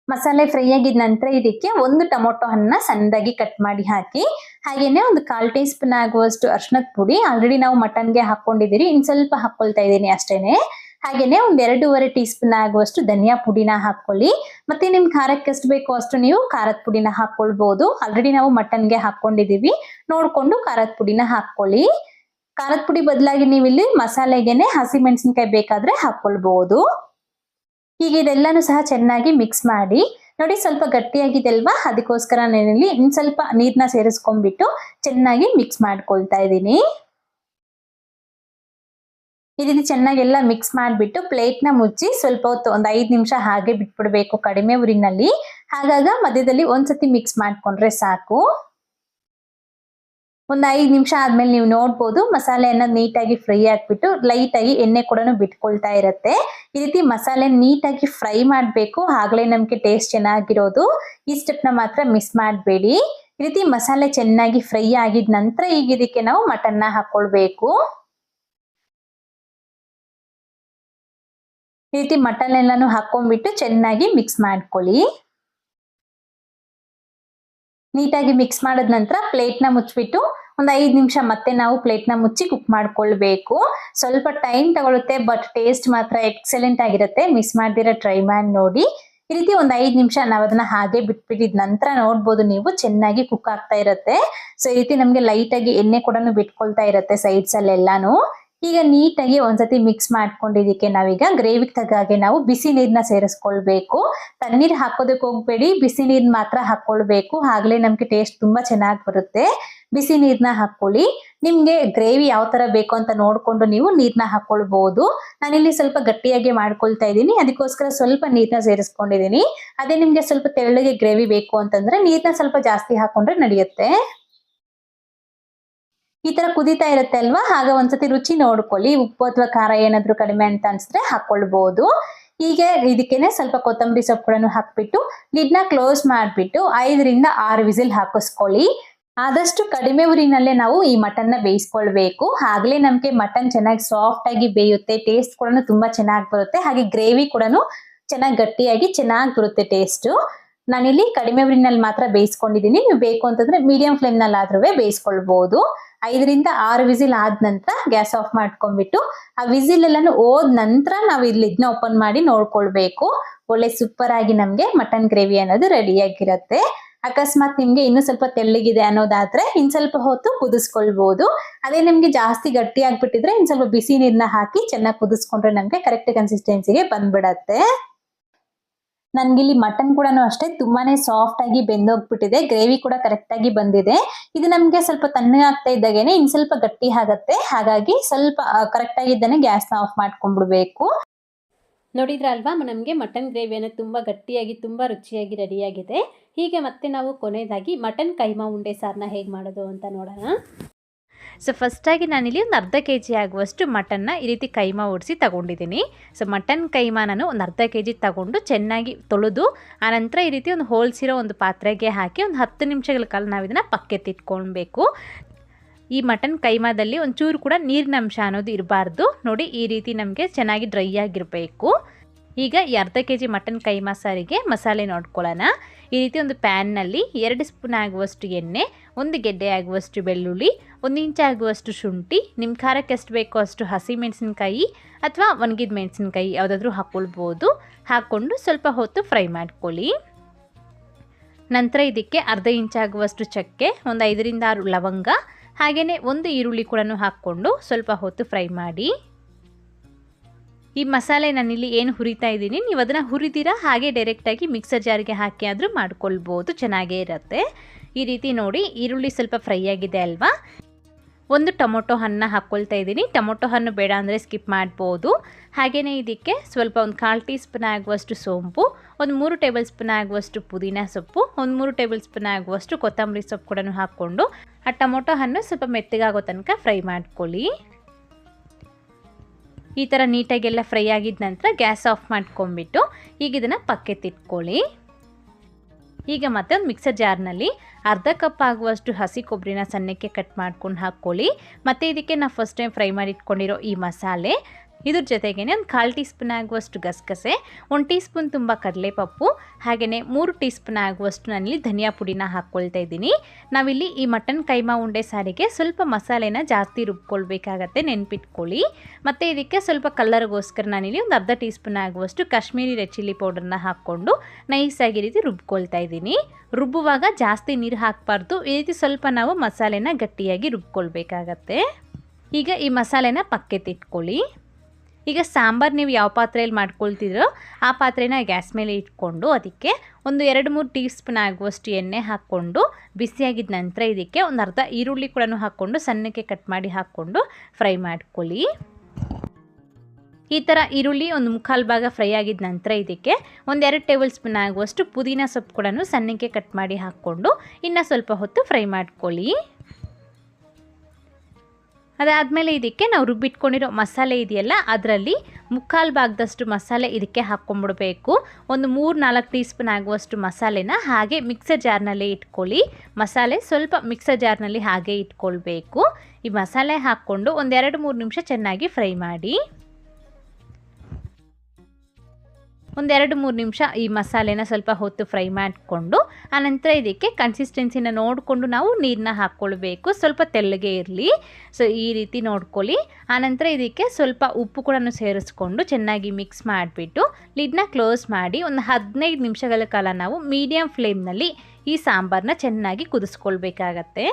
Speaker 3: ಮಸಾಲೆ ಫ್ರೈ ಆಗಿದ ನಂತರ ಇದಕ್ಕೆ ಒಂದು ಟೊಮೊಟೊ ಹಣ್ಣ ಸಣ್ಣದಾಗಿ ಕಟ್ ಮಾಡಿ ಹಾಕಿ, ಹಾಗೇನೆ ಒಂದು ಕಾಲ್ ಟೀ ಸ್ಪೂನ್ ಆಗುವಷ್ಟು ಅರ್ಶನದ ಪುಡಿ ಆಲ್ರೆಡಿ ನಾವು ಮಟನ್ಗೆ ಹಾಕೊಂಡಿದ್ದೀರಿ ಇನ್ ಸ್ವಲ್ಪ ಹಾಕೊಳ್ತಾ ಇದ್ದೀನಿ ಅಷ್ಟೇನೆ. ಹಾಗೇನೆ ಒಂದ್ ಎರಡೂವರೆ ಟೀ ಸ್ಪೂನ್ ಆಗುವಷ್ಟು ಧನಿಯಾ ಪುಡಿನ ಹಾಕೊಳ್ಳಿ. ಮತ್ತೆ ನಿಮ್ ಖಾರಕ್ಕೆ ಎಷ್ಟು ಬೇಕೋ ಅಷ್ಟು ನೀವು ಖಾರದ ಪುಡಿನ ಹಾಕೊಳ್ಬಹುದು ಆಲ್ರೆಡಿ ನಾವು ಮಟನ್ಗೆ ಹಾಕೊಂಡಿದೀವಿ. ನೋಡ್ಕೊಂಡು ಖಾರದ ಪುಡಿನ ಹಾಕೊಳ್ಳಿ. ಖಾರದ ಪುಡಿ ಬದಲಾಗಿ ನೀವು ಇಲ್ಲಿ ಮಸಾಲೆಗೆನೆ ಹಸಿ ಮೆಣಸಿನ್ಕಾಯಿ ಬೇಕಾದ್ರೆ ಹಾಕೊಳ್ಬಹುದು ಈಗ ಇದೆಲ್ಲಾನು ಸಹ ಚೆನ್ನಾಗಿ ಮಿಕ್ಸ್ ಮಾಡಿ. ನೋಡಿ ಸ್ವಲ್ಪ ಗಟ್ಟಿಯಾಗಿದೆ ಅಲ್ವಾ ಅದಕ್ಕೋಸ್ಕರ ನಾನಿಲ್ಲಿ ಇನ್ ಸ್ವಲ್ಪ ನೀರ್ನ ಸೇರಿಸ್ಕೊಂಡ್ಬಿಟ್ಟು ಚೆನ್ನಾಗಿ ಮಿಕ್ಸ್ ಮಾಡ್ಕೊಳ್ತಾ ಇದ್ದೀನಿ. ಈ ಚೆನ್ನಾಗಿ ಚೆನ್ನಾಗೆಲ್ಲ ಮಿಕ್ಸ್ ಮಾಡಿಬಿಟ್ಟು ಪ್ಲೇಟ್ನ ಮುಚ್ಚಿ ಸ್ವಲ್ಪ ಹೊತ್ತು ಒಂದು ಐದು ನಿಮಿಷ ಹಾಗೆ ಬಿಟ್ಬಿಡ್ಬೇಕು ಕಡಿಮೆ ಉರಿನಲ್ಲಿ ಹಾಗಾಗ ಮಧ್ಯದಲ್ಲಿ ಒಂದ್ಸತಿ ಮಿಕ್ಸ್ ಮಾಡ್ಕೊಂಡ್ರೆ ಸಾಕು. ಒಂದು ಐದು ನಿಮಿಷ ಆದ್ಮೇಲೆ ನೀವು ನೋಡ್ಬೋದು ಮಸಾಲೆಯನ್ನ ನೀಟಾಗಿ ಫ್ರೈ ಹಾಕ್ಬಿಟ್ಟು ಲೈಟಾಗಿ ಎಣ್ಣೆ ಕೂಡ ಬಿಟ್ಕೊಳ್ತಾ ಇರತ್ತೆ. ಈ ರೀತಿ ಮಸಾಲೆ ನೀಟಾಗಿ ಫ್ರೈ ಮಾಡಬೇಕು, ಆಗ್ಲೇ ನಮಗೆ ಟೇಸ್ಟ್ ಚೆನ್ನಾಗಿರೋದು. ಈ ಸ್ಟೆಪ್ನ ಮಾತ್ರ ಮಿಸ್ ಮಾಡಬೇಡಿ. ಈ ರೀತಿ ಮಸಾಲೆ ಚೆನ್ನಾಗಿ ಫ್ರೈ ಆಗಿದ ನಂತರ ಈಗ ಇದಕ್ಕೆ ನಾವು ಮಟನ್ನ ಹಾಕೊಳ್ಬೇಕು. ಈ ರೀತಿ ಮಟನ್ ಎಲ್ಲಾನು ಹಾಕೊಂಡ್ಬಿಟ್ಟು ಚೆನ್ನಾಗಿ ಮಿಕ್ಸ್ ಮಾಡ್ಕೊಳ್ಳಿ. ನೀಟಾಗಿ ಮಿಕ್ಸ್ ಮಾಡಿದ ನಂತರ ಪ್ಲೇಟ್ನ ಮುಚ್ಚಿಬಿಟ್ಟು ಒಂದು ಐದು ನಿಮಿಷ ಮತ್ತೆ ನಾವು ಪ್ಲೇಟ್ನ ಮುಚ್ಚಿ ಕುಕ್ ಮಾಡ್ಕೊಳ್ಬೇಕು. ಸ್ವಲ್ಪ ಟೈಮ್ ತಗೊಳುತ್ತೆ ಬಟ್ ಟೇಸ್ಟ್ ಮಾತ್ರ ಎಕ್ಸಲೆಂಟ್ ಆಗಿರುತ್ತೆ. ಮಿಸ್ ಮಾಡ್ದಿರ ಟ್ರೈ ಮಾಡಿ ನೋಡಿ. ಈ ರೀತಿ ಒಂದು ಐದು ನಿಮಿಷ ನಾವು ಅದನ್ನ ಹಾಗೆ ಬಿಟ್ಬಿಟ್ಟಿದ ನಂತರ ನೋಡ್ಬೋದು ನೀವು ಚೆನ್ನಾಗಿ ಕುಕ್ ಆಗ್ತಾ ಇರುತ್ತೆ. ಸೊ ಈ ರೀತಿ ನಮಗೆ ಲೈಟ್ ಆಗಿ ಎಣ್ಣೆ ಕೂಡ ಬಿಟ್ಕೊಳ್ತಾ ಇರುತ್ತೆ ಸೈಡ್ಸ್ ಅಲ್ಲೆಲ್ಲಾನು. ಈಗ ನೀಟಾಗಿ ಒಂದ್ಸತಿ ಮಿಕ್ಸ್ ಮಾಡ್ಕೊಂಡಿದ್ದಕ್ಕೆ ನಾವೀಗ ಗ್ರೇವಿಗೆ ತಗಾಗೆ ನಾವು ಬಿಸಿ ನೀರನ್ನ ಸೇರಿಸ್ಕೊಳ್ಬೇಕು. ತಣ್ಣೀರ್ ಹಾಕೋದಕ್ಕೆ ಹೋಗ್ಬೇಡಿ, ಬಿಸಿ ನೀರ್ ಮಾತ್ರ ಹಾಕೊಳ್ಬೇಕು ಆಗ್ಲೇ ನಮ್ಗೆ ಟೇಸ್ಟ್ ತುಂಬಾ ಚೆನ್ನಾಗಿ ಬರುತ್ತೆ. ಬಿಸಿ ನೀರನ್ನ ಹಾಕೊಳ್ಳಿ ನಿಮ್ಗೆ ಗ್ರೇವಿ ಯಾವ ತರ ಬೇಕು ಅಂತ ನೋಡ್ಕೊಂಡು ನೀವು ನೀರನ್ನ ಹಾಕೊಳ್ಬಹುದು ನಾನಿಲ್ಲಿ ಸ್ವಲ್ಪ ಗಟ್ಟಿಯಾಗಿ ಮಾಡ್ಕೊಳ್ತಾ ಇದ್ದೀನಿ. ಅದಕ್ಕೋಸ್ಕರ ಸ್ವಲ್ಪ ನೀರನ್ನ ಸೇರಿಸ್ಕೊಂಡಿದ್ದೀನಿ. ಅದೇ ನಿಮ್ಗೆ ಸ್ವಲ್ಪ ತೆಳ್ಳಗೆ ಗ್ರೇವಿ ಬೇಕು ಅಂತಂದ್ರೆ ನೀರನ್ನ ಸ್ವಲ್ಪ ಜಾಸ್ತಿ ಹಾಕೊಂಡ್ರೆ ನಡೆಯುತ್ತೆ. ಈ ತರ ಕುದೀತಾ ಇರುತ್ತೆ ಅಲ್ವಾ? ಹಾಗೆ ಒಂದ್ಸತಿ ರುಚಿ ನೋಡ್ಕೊಳ್ಳಿ. ಉಪ್ಪು ಅಥವಾ ಖಾರ ಏನಾದ್ರೂ ಕಡಿಮೆ ಅಂತ ಅನ್ಸಿದ್ರೆ ಹಾಕೊಳ್ಬಹುದು ಹೀಗೆ ಇದಕ್ಕೆನೆ ಸ್ವಲ್ಪ ಕೊತ್ತಂಬರಿ ಸೊಪ್ಪುಗಳನ್ನು ಹಾಕ್ಬಿಟ್ಟು ಲಿಡ್ನ ಕ್ಲೋಸ್ ಮಾಡ್ಬಿಟ್ಟು ಐದರಿಂದ ಆರು ವಿಸಿಲ್ ಹಾಕಿಸ್ಕೊಳ್ಳಿ. ಆದಷ್ಟು ಕಡಿಮೆ ಉರಿನಲ್ಲೇ ನಾವು ಈ ಮಟನ್ನ ಬೇಯಿಸ್ಕೊಳ್ಬೇಕು. ಆಗ್ಲೇ ನಮ್ಗೆ ಮಟನ್ ಚೆನ್ನಾಗಿ ಸಾಫ್ಟ್ ಆಗಿ ಬೇಯುತ್ತೆ ಟೇಸ್ಟ್ ಕೂಡ ತುಂಬಾ ಚೆನ್ನಾಗಿ ಬರುತ್ತೆ. ಹಾಗೆ ಗ್ರೇವಿ ಕೂಡ ಚೆನ್ನಾಗಿ ಗಟ್ಟಿಯಾಗಿ ಚೆನ್ನಾಗಿ ಬರುತ್ತೆ ಟೇಸ್ಟ್ ನಾನಿಲ್ಲಿ ಕಡಿಮೆ ಉರಿನಲ್ಲಿ ಮಾತ್ರ ಬೇಯಿಸ್ಕೊಂಡಿದ್ದೀನಿ. ನೀವು ಬೇಕು ಅಂತಂದ್ರೆ ಮೀಡಿಯಂ ಫ್ಲೇಮ್ನಲ್ಲಿ ಆದ್ರೂ ಬೇಯಿಸ್ಕೊಳ್ಬಹುದು ಐದರಿಂದ ಆರು ವಿಸಿಲ್ ಆದ ನಂತರ ಗ್ಯಾಸ್ ಆಫ್ ಮಾಡ್ಕೊಂಡ್ಬಿಟ್ಟು ಆ ವಿಸಿಲ್ ಎಲ್ಲಾನು ಹೋದ ನಂತರ ನಾವು ಇಲ್ಲಿ ಇದನ್ನ ಓಪನ್ ಮಾಡಿ ನೋಡ್ಕೊಳ್ಬೇಕು. ಒಳ್ಳೆ ಸೂಪರ್ ಆಗಿ ನಮ್ಗೆ ಮಟನ್ ಗ್ರೇವಿ ಅನ್ನೋದು ರೆಡಿ ಆಗಿರತ್ತೆ. ಅಕಸ್ಮಾತ್ ನಿಮ್ಗೆ ಇನ್ನೂ ಸ್ವಲ್ಪ ತೆಳ್ಳಗಿದೆ ಅನ್ನೋದಾದ್ರೆ ಇನ್ ಸ್ವಲ್ಪ ಹೊತ್ತು ಕುದಿಸ್ಕೊಳ್ಬಹುದು ಅದೇ ನಿಮ್ಗೆ ಜಾಸ್ತಿ ಗಟ್ಟಿ ಆಗ್ಬಿಟ್ಟಿದ್ರೆ ಇನ್ ಸ್ವಲ್ಪ ಬಿಸಿ ನೀರ್ನ ಹಾಕಿ ಚೆನ್ನಾಗಿ ಕುದಿಸ್ಕೊಂಡ್ರೆ ನಮ್ಗೆ ಕರೆಕ್ಟ್ ಕನ್ಸಿಸ್ಟೆನ್ಸಿಗೆ ಬಂದ್ಬಿಡತ್ತೆ. ನನ್ಗಿಲ್ಲಿ ಮಟನ್ ಕೂಡ ಅಷ್ಟೇ ತುಂಬಾನೇ ಸಾಫ್ಟ್ ಆಗಿ ಬೆಂದೋಗ್ಬಿಟ್ಟಿದೆ ಗ್ರೇವಿ ಕೂಡ ಕರೆಕ್ಟ್ ಆಗಿ ಬಂದಿದೆ. ಇದು ನಮ್ಗೆ ಸ್ವಲ್ಪ ತಣ್ಣಗಾಗ್ತಾ ಇದ್ದಾಗೇನೆ ಇನ್ ಸ್ವಲ್ಪ ಗಟ್ಟಿ ಆಗತ್ತೆ. ಹಾಗಾಗಿ ಸ್ವಲ್ಪ ಕರೆಕ್ಟ್ ಆಗಿದ್ದಾನೆ ಗ್ಯಾಸ್ನ ಆಫ್ ಮಾಡ್ಕೊಂಡ್ಬಿಡ್ಬೇಕು.
Speaker 1: ನೋಡಿದ್ರ ಅಲ್ವಾ ನಮಗೆ ಮಟನ್ ಗ್ರೇವಿಯನ್ನು ತುಂಬ ಗಟ್ಟಿಯಾಗಿ, ತುಂಬ ರುಚಿಯಾಗಿ ರೆಡಿಯಾಗಿದೆ ಹೀಗೆ ಮತ್ತೆ ನಾವು ಕೊನೆಯದಾಗಿ ಮಟನ್ ಕೈಮಾ ಉಂಡೆ ಸಾರನ್ನ ಹೇಗೆ ಮಾಡೋದು ಅಂತ ನೋಡೋಣ.
Speaker 2: ಸೊ ಫಸ್ಟಾಗಿ ನಾನಿಲ್ಲಿ ಒಂದು ಅರ್ಧ ಕೆ ಜಿ ಆಗುವಷ್ಟು ಮಟನ್ನ ಈ ರೀತಿ ಕೈಮಾ ಓಡಿಸಿ ತಗೊಂಡಿದ್ದೀನಿ. ಸೊ ಮಟನ್ ಕೈಮಾ ನಾನು ಒಂದು ಅರ್ಧ ಕೆ ಜಿ ತಗೊಂಡು ಚೆನ್ನಾಗಿ ತೊಳೆದು ಆನಂತರ ಈ ರೀತಿ ಒಂದು ಹೋಲ್ಸಿರೋ ಒಂದು ಪಾತ್ರೆಗೆ ಹಾಕಿ ಒಂದು ಹತ್ತು ನಿಮಿಷಗಳ ಕಾಲ ನಾವು ಇದನ್ನು ಪಕ್ಕೆತ್ತಿಟ್ಕೊಳ್ಬೇಕು ಈ ಮಟನ್ ಕೈಮಾದಲ್ಲಿ ಒಂಚೂರು ಕೂಡ ನೀರಿನ ಅಂಶ ಅನ್ನೋದು ಇರಬಾರ್ದು. ನೋಡಿ ಈ ರೀತಿ ನಮಗೆ ಚೆನ್ನಾಗಿ ಡ್ರೈ ಆಗಿರಬೇಕು. ಈಗ ಈ ಅರ್ಧ ಕೆ ಜಿ ಮಟನ್ ಕೈಮಾ ಸಾರಿಗೆ ಮಸಾಲೆ ನೋಡ್ಕೊಳ್ಳೋಣ. ಈ ರೀತಿ ಒಂದು ಪ್ಯಾನ್ನಲ್ಲಿ ಎರಡು ಸ್ಪೂನ್ ಆಗುವಷ್ಟು ಎಣ್ಣೆ, ಒಂದು ಗೆಡ್ಡೆ ಆಗುವಷ್ಟು ಬೆಳ್ಳುಳ್ಳಿ, ಒಂದು ಇಂಚ್ ಆಗುವಷ್ಟು ಶುಂಠಿ ನಿಮ್ಮ ಖಾರಕ್ಕೆ ಎಷ್ಟು ಬೇಕೋ ಅಷ್ಟು ಹಸಿ ಮೆಣಸಿನ್ಕಾಯಿ ಅಥವಾ ಒಣಗಿದ ಮೆಣಸಿನ್ಕಾಯಿ ಯಾವುದಾದ್ರೂ ಹಾಕ್ಕೊಳ್ಬೋದು ಹಾಕ್ಕೊಂಡು ಸ್ವಲ್ಪ ಹೊತ್ತು ಫ್ರೈ ಮಾಡ್ಕೊಳ್ಳಿ. ನಂತರ ಇದಕ್ಕೆ ಅರ್ಧ ಇಂಚ್ ಆಗುವಷ್ಟು ಚಕ್ಕೆ, ಒಂದು ಐದರಿಂದ ಆರು ಲವಂಗ ಹಾಗೆಯೇ ಒಂದು ಈರುಳ್ಳಿ ಕೂಡ ಹಾಕ್ಕೊಂಡು ಸ್ವಲ್ಪ ಹೊತ್ತು ಫ್ರೈ ಮಾಡಿ. ಈ ಮಸಾಲೆ ನಾನಿಲ್ಲಿ ಏನು ಹುರಿತಾ ಇದ್ದೀನಿ, ನೀವು ಅದನ್ನು ಹುರಿದಿರಾ ಹಾಗೆ ಡೈರೆಕ್ಟಾಗಿ ಮಿಕ್ಸರ್ ಜಾರಿಗೆ ಹಾಕಿ ಆದರೂ ಮಾಡ್ಕೊಳ್ಬೋದು, ಚೆನ್ನಾಗೇ ಇರುತ್ತೆ. ಈ ರೀತಿ ನೋಡಿ, ಈರುಳ್ಳಿ ಸ್ವಲ್ಪ ಫ್ರೈ ಆಗಿದೆ ಅಲ್ವಾ? ಒಂದು ಟೊಮೊಟೊ ಹಣ್ಣು ಹಾಕ್ಕೊಳ್ತಾ ಇದ್ದೀನಿ. ಟೊಮೊಟೊ ಹಣ್ಣು ಬೇಡ ಅಂದರೆ ಸ್ಕಿಪ್ ಮಾಡ್ಬೋದು. ಹಾಗೆಯೇ ಇದಕ್ಕೆ ಸ್ವಲ್ಪ ಒಂದು ಕಾಲು ಟೀ ಸ್ಪೂನ್ ಆಗುವಷ್ಟು ಸೋಂಪು, ಒಂದು ಮೂರು ಟೇಬಲ್ ಸ್ಪೂನ್ ಆಗುವಷ್ಟು ಪುದೀನ ಸೊಪ್ಪು, ಒಂದು ಮೂರು ಟೇಬಲ್ ಸ್ಪೂನ್ ಆಗುವಷ್ಟು ಕೊತ್ತಂಬರಿ ಸೊಪ್ಪು ಕೂಡ ಹಾಕ್ಕೊಂಡು, ಆ ಟೊಮೊಟೊ ಹಣ್ಣು ಸ್ವಲ್ಪ ಮೆತ್ತಗಾಗೋ ತನಕ ಫ್ರೈ ಮಾಡ್ಕೊಳ್ಳಿ. ಈ ಥರ ನೀಟಾಗೆಲ್ಲ ಫ್ರೈ ಆಗಿದ ನಂತರ ಗ್ಯಾಸ್ ಆಫ್ ಮಾಡ್ಕೊಂಬಿಟ್ಟು ಈಗ ಇದನ್ನು ಪಕ್ಕೆತ್ತಿಟ್ಕೊಳ್ಳಿ ಈಗ ಮತ್ತೆ ಒಂದು ಮಿಕ್ಸರ್ ಜಾರ್ನಲ್ಲಿ ಅರ್ಧ ಕಪ್ ಆಗುವಷ್ಟು ಹಸಿ ಕೊಬ್ಬರಿನ ಸಣ್ಣಕ್ಕೆ ಕಟ್ ಮಾಡ್ಕೊಂಡು ಹಾಕ್ಕೊಳ್ಳಿ ಮತ್ತು ಇದಕ್ಕೆ ನಾವು ಫಸ್ಟ್ ಟೈಮ್ ಫ್ರೈ ಮಾಡಿ ಇಟ್ಕೊಂಡಿರೋ ಈ ಮಸಾಲೆ ಇದ್ರ ಜೊತೆಗೇ ಒಂದು ಕಾಲು ಟೀ ಸ್ಪೂನ್ ಆಗುವಷ್ಟು ಗಸಗಸೆ, ಒಂದು ಟೀ ಸ್ಪೂನ್ ತುಂಬ ಕಡಲೆಪಪ್ಪು, ಹಾಗೆಯೇ ಮೂರು ಟೀ ಸ್ಪೂನ್ ಆಗುವಷ್ಟು ನಾನಿಲ್ಲಿ ಧನಿಯಾ ಪುಡಿನ ಹಾಕ್ಕೊಳ್ತಾ ಇದ್ದೀನಿ. ನಾವಿಲ್ಲಿ ಈ ಮಟನ್ ಕೈಮಾ ಉಂಡೆ ಸಾರಿಗೆ ಸ್ವಲ್ಪ ಮಸಾಲೆನ ಜಾಸ್ತಿ ರುಬ್ಕೊಳ್ಬೇಕಾಗತ್ತೆ ನೆನ್ಪಿಟ್ಕೊಳ್ಳಿ. ಮತ್ತು ಇದಕ್ಕೆ ಸ್ವಲ್ಪ ಕಲ್ಲರ್ಗೋಸ್ಕರ ನಾನಿಲ್ಲಿ ಒಂದು ಅರ್ಧ ಟೀ ಸ್ಪೂನ್ ಆಗುವಷ್ಟು ಕಾಶ್ಮೀರಿ ರೆಡ್ ಚಿಲ್ಲಿ ಪೌಡರ್ನ ಹಾಕ್ಕೊಂಡು ನೈಸಾಗಿ ರೀತಿ ರುಬ್ಕೊಳ್ತಾ ಇದ್ದೀನಿ. ರುಬ್ಬುವಾಗ ಜಾಸ್ತಿ ನೀರು ಹಾಕಬಾರ್ದು. ಈ ರೀತಿ ಸ್ವಲ್ಪ ನಾವು ಮಸಾಲೆನ ಗಟ್ಟಿಯಾಗಿ ರುಬ್ಕೊಳ್ಬೇಕಾಗತ್ತೆ. ಈಗ ಈ ಮಸಾಲೆನ ಪಕ್ಕೆತ್ತಿಟ್ಕೊಳ್ಳಿ ಈಗ ಸಾಂಬಾರು ನೀವು ಯಾವ ಪಾತ್ರೆಯಲ್ಲಿ ಮಾಡ್ಕೊಳ್ತಿದ್ರೋ ಆ ಪಾತ್ರೆನ ಗ್ಯಾಸ್ ಮೇಲೆ ಇಟ್ಕೊಂಡು ಅದಕ್ಕೆ ಒಂದು ಎರಡು ಮೂರು ಟೀ ಸ್ಪೂನ್ ಆಗುವಷ್ಟು ಎಣ್ಣೆ ಹಾಕ್ಕೊಂಡು ಬಿಸಿಯಾಗಿದ್ದ ನಂತರ ಇದಕ್ಕೆ ಒಂದು ಅರ್ಧ ಈರುಳ್ಳಿ ಕೂಡ ಹಾಕ್ಕೊಂಡು ಸಣ್ಣಕ್ಕೆ ಕಟ್ ಮಾಡಿ ಹಾಕ್ಕೊಂಡು ಫ್ರೈ ಮಾಡ್ಕೊಳ್ಳಿ. ಈ ಥರ ಈರುಳ್ಳಿ ಒಂದು ಮುಕ್ಕಾಲು ಭಾಗ ಫ್ರೈ ಆಗಿದ ನಂತರ ಇದಕ್ಕೆ ಒಂದೆರಡು ಟೇಬಲ್ ಸ್ಪೂನ್ ಆಗುವಷ್ಟು ಪುದೀನ ಸೊಪ್ಪು ಕೂಡ ಸಣ್ಣಕ್ಕೆ ಕಟ್ ಮಾಡಿ ಹಾಕ್ಕೊಂಡು ಇನ್ನು ಸ್ವಲ್ಪ ಹೊತ್ತು ಫ್ರೈ ಮಾಡ್ಕೊಳ್ಳಿ. ಅದಾದಮೇಲೆ ಇದಕ್ಕೆ ನಾವು ರುಬ್ಬಿಟ್ಕೊಂಡಿರೋ ಮಸಾಲೆ ಇದೆಯಲ್ಲ, ಅದರಲ್ಲಿ ಮುಕ್ಕಾಲು ಭಾಗದಷ್ಟು ಮಸಾಲೆ ಇದಕ್ಕೆ ಹಾಕ್ಕೊಂಬಿಡ್ಬೇಕು. ಒಂದು ಮೂರು ನಾಲ್ಕು ಟೀ ಸ್ಪೂನ್ ಆಗುವಷ್ಟು ಮಸಾಲೆನ ಹಾಗೆ ಮಿಕ್ಸರ್ ಜಾರ್ನಲ್ಲಿ ಇಟ್ಕೊಳ್ಳಿ. ಮಸಾಲೆ ಸ್ವಲ್ಪ ಮಿಕ್ಸರ್ ಜಾರ್ನಲ್ಲಿ ಹಾಗೆ ಇಟ್ಕೊಳ್ಬೇಕು. ಈ ಮಸಾಲೆ ಹಾಕ್ಕೊಂಡು ಒಂದೆರಡು ಮೂರು ನಿಮಿಷ ಚೆನ್ನಾಗಿ ಫ್ರೈ ಮಾಡಿ. ಒಂದೆರಡು ಮೂರು ನಿಮಿಷ ಈ ಮಸಾಲೆನ ಸ್ವಲ್ಪ ಹೊತ್ತು ಫ್ರೈ ಮಾಡಿಕೊಂಡು ಆನಂತರ ಇದಕ್ಕೆ ಕನ್ಸಿಸ್ಟೆನ್ಸಿನ ನೋಡಿಕೊಂಡು ನಾವು ನೀರನ್ನ ಹಾಕ್ಕೊಳ್ಬೇಕು. ಸ್ವಲ್ಪ ತೆಳ್ಳಗೆ ಇರಲಿ. ಸೊ ಈ ರೀತಿ ನೋಡ್ಕೊಳ್ಳಿ. ಆನಂತರ ಇದಕ್ಕೆ ಸ್ವಲ್ಪ ಉಪ್ಪು ಕೂಡ ಸೇರಿಸ್ಕೊಂಡು ಚೆನ್ನಾಗಿ ಮಿಕ್ಸ್ ಮಾಡಿಬಿಟ್ಟು ಲಿಡ್ನ ಕ್ಲೋಸ್ ಮಾಡಿ ಒಂದು ಹದಿನೈದು ನಿಮಿಷಗಳ ಕಾಲ ನಾವು ಮೀಡಿಯಮ್ ಫ್ಲೇಮ್ನಲ್ಲಿ ಈ ಸಾಂಬಾರನ್ನ ಚೆನ್ನಾಗಿ ಕುದಿಸ್ಕೊಳ್ಬೇಕಾಗತ್ತೆ.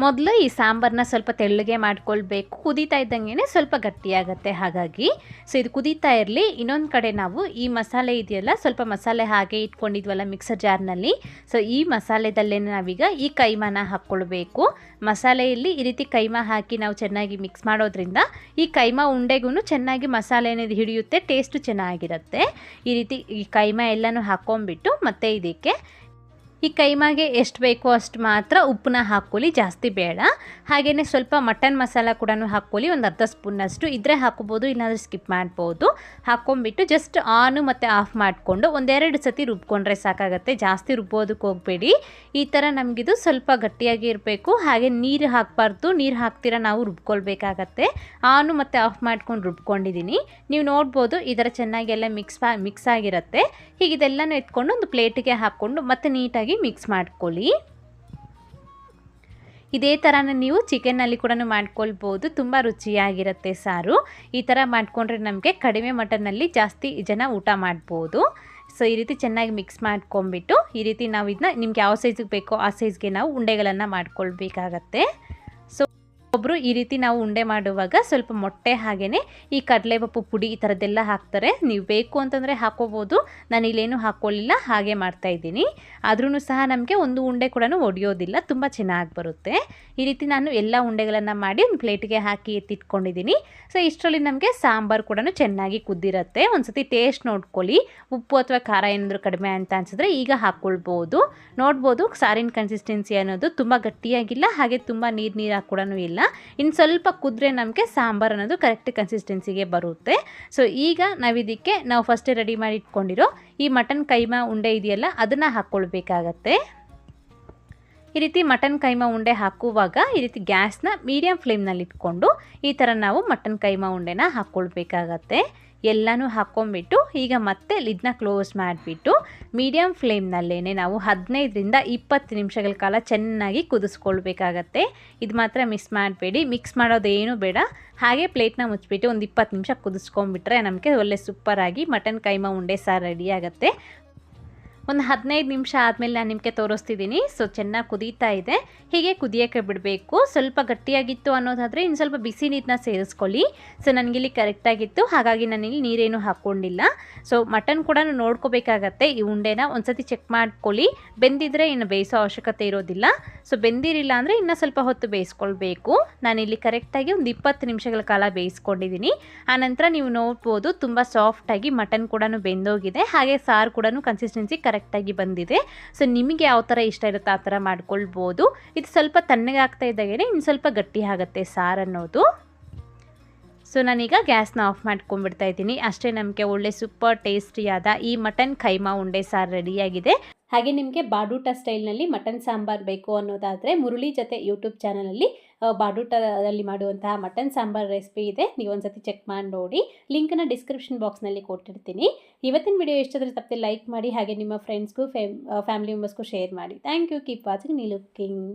Speaker 2: ಮೊದಲು ಈ ಸಾಂಬಾರನ್ನ ಸ್ವಲ್ಪ ತೆಳ್ಳಗೆ ಮಾಡ್ಕೊಳ್ಬೇಕು. ಕುದೀತಾ ಇದ್ದಂಗೆ ಸ್ವಲ್ಪ ಗಟ್ಟಿಯಾಗತ್ತೆ. ಹಾಗಾಗಿ ಸೊ, ಇದು ಕುದೀತಾ ಇರಲಿ. ಇನ್ನೊಂದು ಕಡೆ ನಾವು ಈ ಮಸಾಲೆ ಇದೆಯಲ್ಲ, ಸ್ವಲ್ಪ ಮಸಾಲೆ ಹಾಗೆ ಇಟ್ಕೊಂಡಿದ್ವಲ್ಲ ಮಿಕ್ಸರ್ ಜಾರ್ನಲ್ಲಿ. ಸೊ, ಈ ಮಸಾಲೆದಲ್ಲೇ ನಾವೀಗ ಈ ಕೈಮಾನ ಹಾಕ್ಕೊಳ್ಬೇಕು. ಮಸಾಲೆಯಲ್ಲಿ ಈ ರೀತಿ ಕೈಮ ಹಾಕಿ ನಾವು ಚೆನ್ನಾಗಿ ಮಿಕ್ಸ್ ಮಾಡೋದ್ರಿಂದ ಈ ಕೈಮ ಉಂಡೆಗೂ ಚೆನ್ನಾಗಿ ಮಸಾಲೆ ಅನ್ನೋದು ಹಿಡಿಯುತ್ತೆ, ಟೇಸ್ಟು ಚೆನ್ನಾಗಿರುತ್ತೆ. ಈ ರೀತಿ ಈ ಕೈಮ ಎಲ್ಲನೂ ಹಾಕ್ಕೊಂಬಿಟ್ಟು ಮತ್ತೆ ಇದಕ್ಕೆ ಈ ಕೈಮಾಗೆ ಎಷ್ಟು ಬೇಕೋ ಅಷ್ಟು ಮಾತ್ರ ಉಪ್ಪನ್ನ ಹಾಕ್ಕೊಳ್ಳಿ ಜಾಸ್ತಿ ಬೇಡ. ಹಾಗೆಯೇ ಸ್ವಲ್ಪ ಮಟನ್ ಮಸಾಲ ಕೂಡ ಹಾಕ್ಕೊಳ್ಳಿ ಒಂದು ಅರ್ಧ ಸ್ಪೂನಷ್ಟು. ಇದ್ರೆ ಹಾಕೋಬೋದು ಇಲ್ಲಾಂದರೆ ಸ್ಕಿಪ್ ಮಾಡ್ಬೋದು. ಹಾಕ್ಕೊಂಬಿಟ್ಟು ಜಸ್ಟ್ ಆನು ಮತ್ತು ಆಫ್ ಮಾಡಿಕೊಂಡು ಒಂದೆರಡು ಸತಿ ರುಬ್ಕೊಂಡ್ರೆ ಸಾಕಾಗತ್ತೆ. ಜಾಸ್ತಿ ರುಬ್ಬೋದಕ್ಕೆ ಹೋಗಬೇಡಿ. ಈ ಥರ ನಮಗಿದು ಸ್ವಲ್ಪ ಗಟ್ಟಿಯಾಗಿ ಇರಬೇಕು. ಹಾಗೆ ನೀರು ಹಾಕಬಾರ್ದು. ನೀರು ಹಾಕ್ತೀರ ನಾವು ರುಬ್ಕೊಳ್ಬೇಕಾಗತ್ತೆ. ಆನು ಮತ್ತು ಆಫ್ ಮಾಡ್ಕೊಂಡು ರುಬ್ಕೊಂಡಿದ್ದೀನಿ ನೀವು ನೋಡ್ಬೋದು, ಈ ಥರ ಚೆನ್ನಾಗಿ ಎಲ್ಲ ಮಿಕ್ಸ್ ಮಿಕ್ಸ್ ಆಗಿರುತ್ತೆ. ಹೀಗೆ ಇದೆಲ್ಲನೂ ಎತ್ಕೊಂಡು ಒಂದು ಪ್ಲೇಟಿಗೆ ಹಾಕ್ಕೊಂಡು ಮತ್ತೆ ನೀಟಾಗಿ ಮಿಕ್ಸ್ ಮಾಡ್ಕೊಳ್ಳಿ. ಇದೇ ಥರ ನೀವು ಚಿಕನ್ನಲ್ಲಿ ಕೂಡ ಮಾಡ್ಕೊಳ್ಬೋದು. ತುಂಬ ರುಚಿಯಾಗಿರುತ್ತೆ ಸಾರು. ಈ ಥರ ಮಾಡಿಕೊಂಡ್ರೆ ನಮಗೆ ಕಡಿಮೆ ಮಟನ್ನಲ್ಲಿ ಜಾಸ್ತಿ ಜನ ಊಟ ಮಾಡ್ಬೋದು. ಸೊ ಈ ರೀತಿ ಚೆನ್ನಾಗಿ ಮಿಕ್ಸ್ ಮಾಡ್ಕೊಂಬಿಟ್ಟು ಈ ರೀತಿ ನಾವು ಇದನ್ನ ನಿಮ್ಗೆ ಯಾವ ಸೈಜಿಗೆ ಬೇಕೋ ಆ ಸೈಜ್ಗೆ ನಾವು ಉಂಡೆಗಳನ್ನು ಮಾಡ್ಕೊಳ್ಬೇಕಾಗತ್ತೆ. ಸೊ ಒಬ್ಬರು ಈ ರೀತಿ ನಾವು ಉಂಡೆ ಮಾಡುವಾಗ ಸ್ವಲ್ಪ ಮೊಟ್ಟೆ ಹಾಗೆಯೇ ಈ ಕಡಲೆಪಪ್ಪು ಪುಡಿ ಈ ಥರದ್ದೆಲ್ಲ ಹಾಕ್ತಾರೆ. ನೀವು ಬೇಕು ಅಂತಂದರೆ ಹಾಕೋಬೋದು. ನಾನು ಇಲ್ಲೇನು ಹಾಕ್ಕೊಳ್ಳಿಲ್ಲ, ಹಾಗೆ ಮಾಡ್ತಾ ಇದ್ದೀನಿ. ಆದ್ರೂ ಸಹ ನಮಗೆ ಒಂದು ಉಂಡೆ ಕೂಡ ಒಡೆಯೋದಿಲ್ಲ, ತುಂಬ ಚೆನ್ನಾಗಿ ಬರುತ್ತೆ. ಈ ರೀತಿ ನಾನು ಎಲ್ಲ ಉಂಡೆಗಳನ್ನು ಮಾಡಿ ಒಂದು ಪ್ಲೇಟಿಗೆ ಹಾಕಿ ಎತ್ತಿಟ್ಕೊಂಡಿದ್ದೀನಿ. ಸೊ, ಇಷ್ಟರಲ್ಲಿ ನಮಗೆ ಸಾಂಬಾರು ಕೂಡ ಚೆನ್ನಾಗಿ ಕುದ್ದಿರುತ್ತೆ. ಒಂದು ಸತಿ ಟೇಸ್ಟ್ ನೋಡ್ಕೊಳ್ಳಿ. ಉಪ್ಪು ಅಥವಾ ಖಾರ ಏನಾದರೂ ಕಡಿಮೆ ಅಂತ ಅನಿಸಿದ್ರೆ ಈಗ ಹಾಕ್ಕೊಳ್ಬೋದು. ನೋಡ್ಬೋದು, ಸಾರಿನ ಕನ್ಸಿಸ್ಟೆನ್ಸಿ ಅನ್ನೋದು ತುಂಬ ಗಟ್ಟಿಯಾಗಿಲ್ಲ, ಹಾಗೆ ತುಂಬ ನೀರು ನೀರು ಕೂಡ ಇಲ್ಲ. ಇನ್ನು ಸ್ವಲ್ಪ ಕುದ್ರೆ ನಮಗೆ ಸಾಂಬಾರು ಅನ್ನೋದು ಕರೆಕ್ಟ್ ಕನ್ಸಿಸ್ಟೆನ್ಸಿಗೆ ಬರುತ್ತೆ. ಸೊ ಈಗ ನಾವಿದಕ್ಕೆ ನಾವು ಫಸ್ಟೇ ರೆಡಿ ಮಾಡಿ ಇಟ್ಕೊಂಡಿರೋ ಈ ಮಟನ್ ಕೈಮಾ ಉಂಡೆ ಇದೆಯಲ್ಲ, ಅದನ್ನು ಹಾಕ್ಕೊಳ್ಬೇಕಾಗತ್ತೆ. ಈ ರೀತಿ ಮಟನ್ ಕೈಮಾ ಉಂಡೆ ಹಾಕುವಾಗ ಈ ರೀತಿ ಗ್ಯಾಸ್ನ ಮೀಡಿಯಮ್ ಫ್ಲೇಮ್ನಲ್ಲಿ ಇಟ್ಕೊಂಡು ಈ ಥರ ನಾವು ಮಟನ್ ಕೈಮಾ ಉಂಡೆನ ಹಾಕ್ಕೊಳ್ಬೇಕಾಗತ್ತೆ. ಎಲ್ಲನೂ ಹಾಕ್ಕೊಂಬಿಟ್ಟು ಈಗ ಮತ್ತೆ ಇದನ್ನ ಕ್ಲೋಸ್ ಮಾಡಿಬಿಟ್ಟು ಮೀಡಿಯಮ್ ಫ್ಲೇಮ್ನಲ್ಲೇ ನಾವು ಹದಿನೈದರಿಂದ ಇಪ್ಪತ್ತು ನಿಮಿಷಗಳ ಕಾಲ ಚೆನ್ನಾಗಿ ಕುದಿಸ್ಕೊಳ್ಬೇಕಾಗತ್ತೆ. ಇದು ಮಾತ್ರ ಮಿಸ್ ಮಾಡಬೇಡಿ, ಮಿಕ್ಸ್ ಮಾಡೋದೇನು ಬೇಡ. ಹಾಗೆ ಪ್ಲೇಟ್ನ ಮುಚ್ಚಿಬಿಟ್ಟು ಒಂದು ಇಪ್ಪತ್ತು ನಿಮಿಷ ಕುದಿಸ್ಕೊಂಡ್ಬಿಟ್ರೆ ನಮಗೆ ಒಳ್ಳೆ ಸೂಪರಾಗಿ ಮಟನ್ ಕೈಮಾ ಉಂಡೆ ಸಾರು ರೆಡಿ ಆಗುತ್ತೆ. ಒಂದು ಹದಿನೈದು ನಿಮಿಷ ಆದಮೇಲೆ ನಾನು ನಿಮಗೆ ತೋರಿಸ್ತಿದ್ದೀನಿ. ಸೊ ಚೆನ್ನಾಗಿ ಕುದೀತಾ ಇದೆ. ಹೀಗೆ ಕುದಿಯೋಕ್ಕೆ ಬಿಡಬೇಕು. ಸ್ವಲ್ಪ ಗಟ್ಟಿಯಾಗಿತ್ತು ಅನ್ನೋದಾದರೆ ಇನ್ನು ಸ್ವಲ್ಪ ಬಿಸಿ ನೀರನ್ನ ಸೇರಿಸ್ಕೊಳ್ಳಿ. ಸೊ ನನಗಿಲ್ಲಿ ಕರೆಕ್ಟಾಗಿತ್ತು ಹಾಗಾಗಿ ನಾನಿಲ್ಲಿ ನೀರೇನು ಹಾಕ್ಕೊಂಡಿಲ್ಲ. ಸೊ ಮಟನ್ ಕೂಡ ನೋಡ್ಕೋಬೇಕಾಗತ್ತೆ. ಈ ಉಂಡೆನ ಒಂದ್ಸತಿ ಚೆಕ್ ಮಾಡ್ಕೊಳ್ಳಿ. ಬೆಂದಿದ್ರೆ ಇನ್ನು ಬೇಯಿಸೋ ಅವಶ್ಯಕತೆ ಇರೋದಿಲ್ಲ. ಸೊ ಬೆಂದಿರಿಲ್ಲ ಅಂದರೆ ಇನ್ನೂ ಸ್ವಲ್ಪ ಹೊತ್ತು ಬೇಯಿಸ್ಕೊಳ್ಬೇಕು. ನಾನಿಲ್ಲಿ ಕರೆಕ್ಟಾಗಿ ಒಂದು ಇಪ್ಪತ್ತು ನಿಮಿಷಗಳ ಕಾಲ ಬೇಯಿಸ್ಕೊಂಡಿದ್ದೀನಿ. ಆನಂತರ ನೀವು ನೋಡ್ಬೋದು, ತುಂಬ ಸಾಫ್ಟಾಗಿ ಮಟನ್ ಕೂಡ ಬೆಂದೋಗಿದೆ. ಹಾಗೆ ಸಾರು ಕೂಡ ಕನ್ಸಿಸ್ಟೆನ್ಸಿ ಕರೆಕ್ಟಾಗಿ ಬಂದಿದೆ. ಸೊ ನಿಮಗೆ ಯಾವ ಥರ ಇಷ್ಟ ಇರುತ್ತೆ ಆ ಥರ ಮಾಡ್ಕೊಳ್ಬೋದು. ಇದು ಸ್ವಲ್ಪ ತಣ್ಣಗಾಗ್ತಾ ಇದ್ದಾಗೇ ಇನ್ನು ಸ್ವಲ್ಪ ಗಟ್ಟಿ ಆಗುತ್ತೆ ಸಾರು ಅನ್ನೋದು. ಸೊ ನಾನೀಗ ಗ್ಯಾಸ್ನ ಆಫ್ ಮಾಡ್ಕೊಂಡ್ಬಿಡ್ತಾ ಇದ್ದೀನಿ. ಅಷ್ಟೇ ನಮಗೆ ಒಳ್ಳೆ ಸೂಪರ್ ಟೇಸ್ಟಿಯಾದ ಈ ಮಟನ್ ಖೈಮಾ ಉಂಡೆ ಸಾರು ರೆಡಿಯಾಗಿದೆ.
Speaker 1: ಹಾಗೆ ನಿಮಗೆ ಬಾಡೂಟ ಸ್ಟೈಲ್ನಲ್ಲಿ ಮಟನ್ ಸಾಂಬಾರ್ ಬೇಕು ಅನ್ನೋದಾದರೆ ಮುರುಳಿ ಜೊತೆ ಯೂಟ್ಯೂಬ್ ಚಾನಲಲ್ಲಿ ಬಾಡೂಟದಲ್ಲಿ ಮಾಡುವಂತಹ ಮಟನ್ ಸಾಂಬಾರ್ ರೆಸಿಪಿ ಇದೆ. ನೀವು ಒಂದ್ಸತಿ ಚೆಕ್ ಮಾಡಿ ನೋಡಿ. ಲಿಂಕನ್ನು ಡಿಸ್ಕ್ರಿಪ್ಷನ್ ಬಾಕ್ಸ್ನಲ್ಲಿ ಕೊಟ್ಟಿರ್ತೀನಿ. ಇವತ್ತಿನ ವಿಡಿಯೋ ಎಷ್ಟಾದರೂ ತಪ್ಪದೆ ಲೈಕ್ ಮಾಡಿ, ಹಾಗೆ ನಿಮ್ಮ ಫ್ರೆಂಡ್ಸ್ಗೂ ಫ್ಯಾಮ್ ಫ್ಯಾಮಿಲಿ ಮೆಂಬರ್ಸ್ಗೂ ಶೇರ್ ಮಾಡಿ. Thank you keep watching Neelu cooking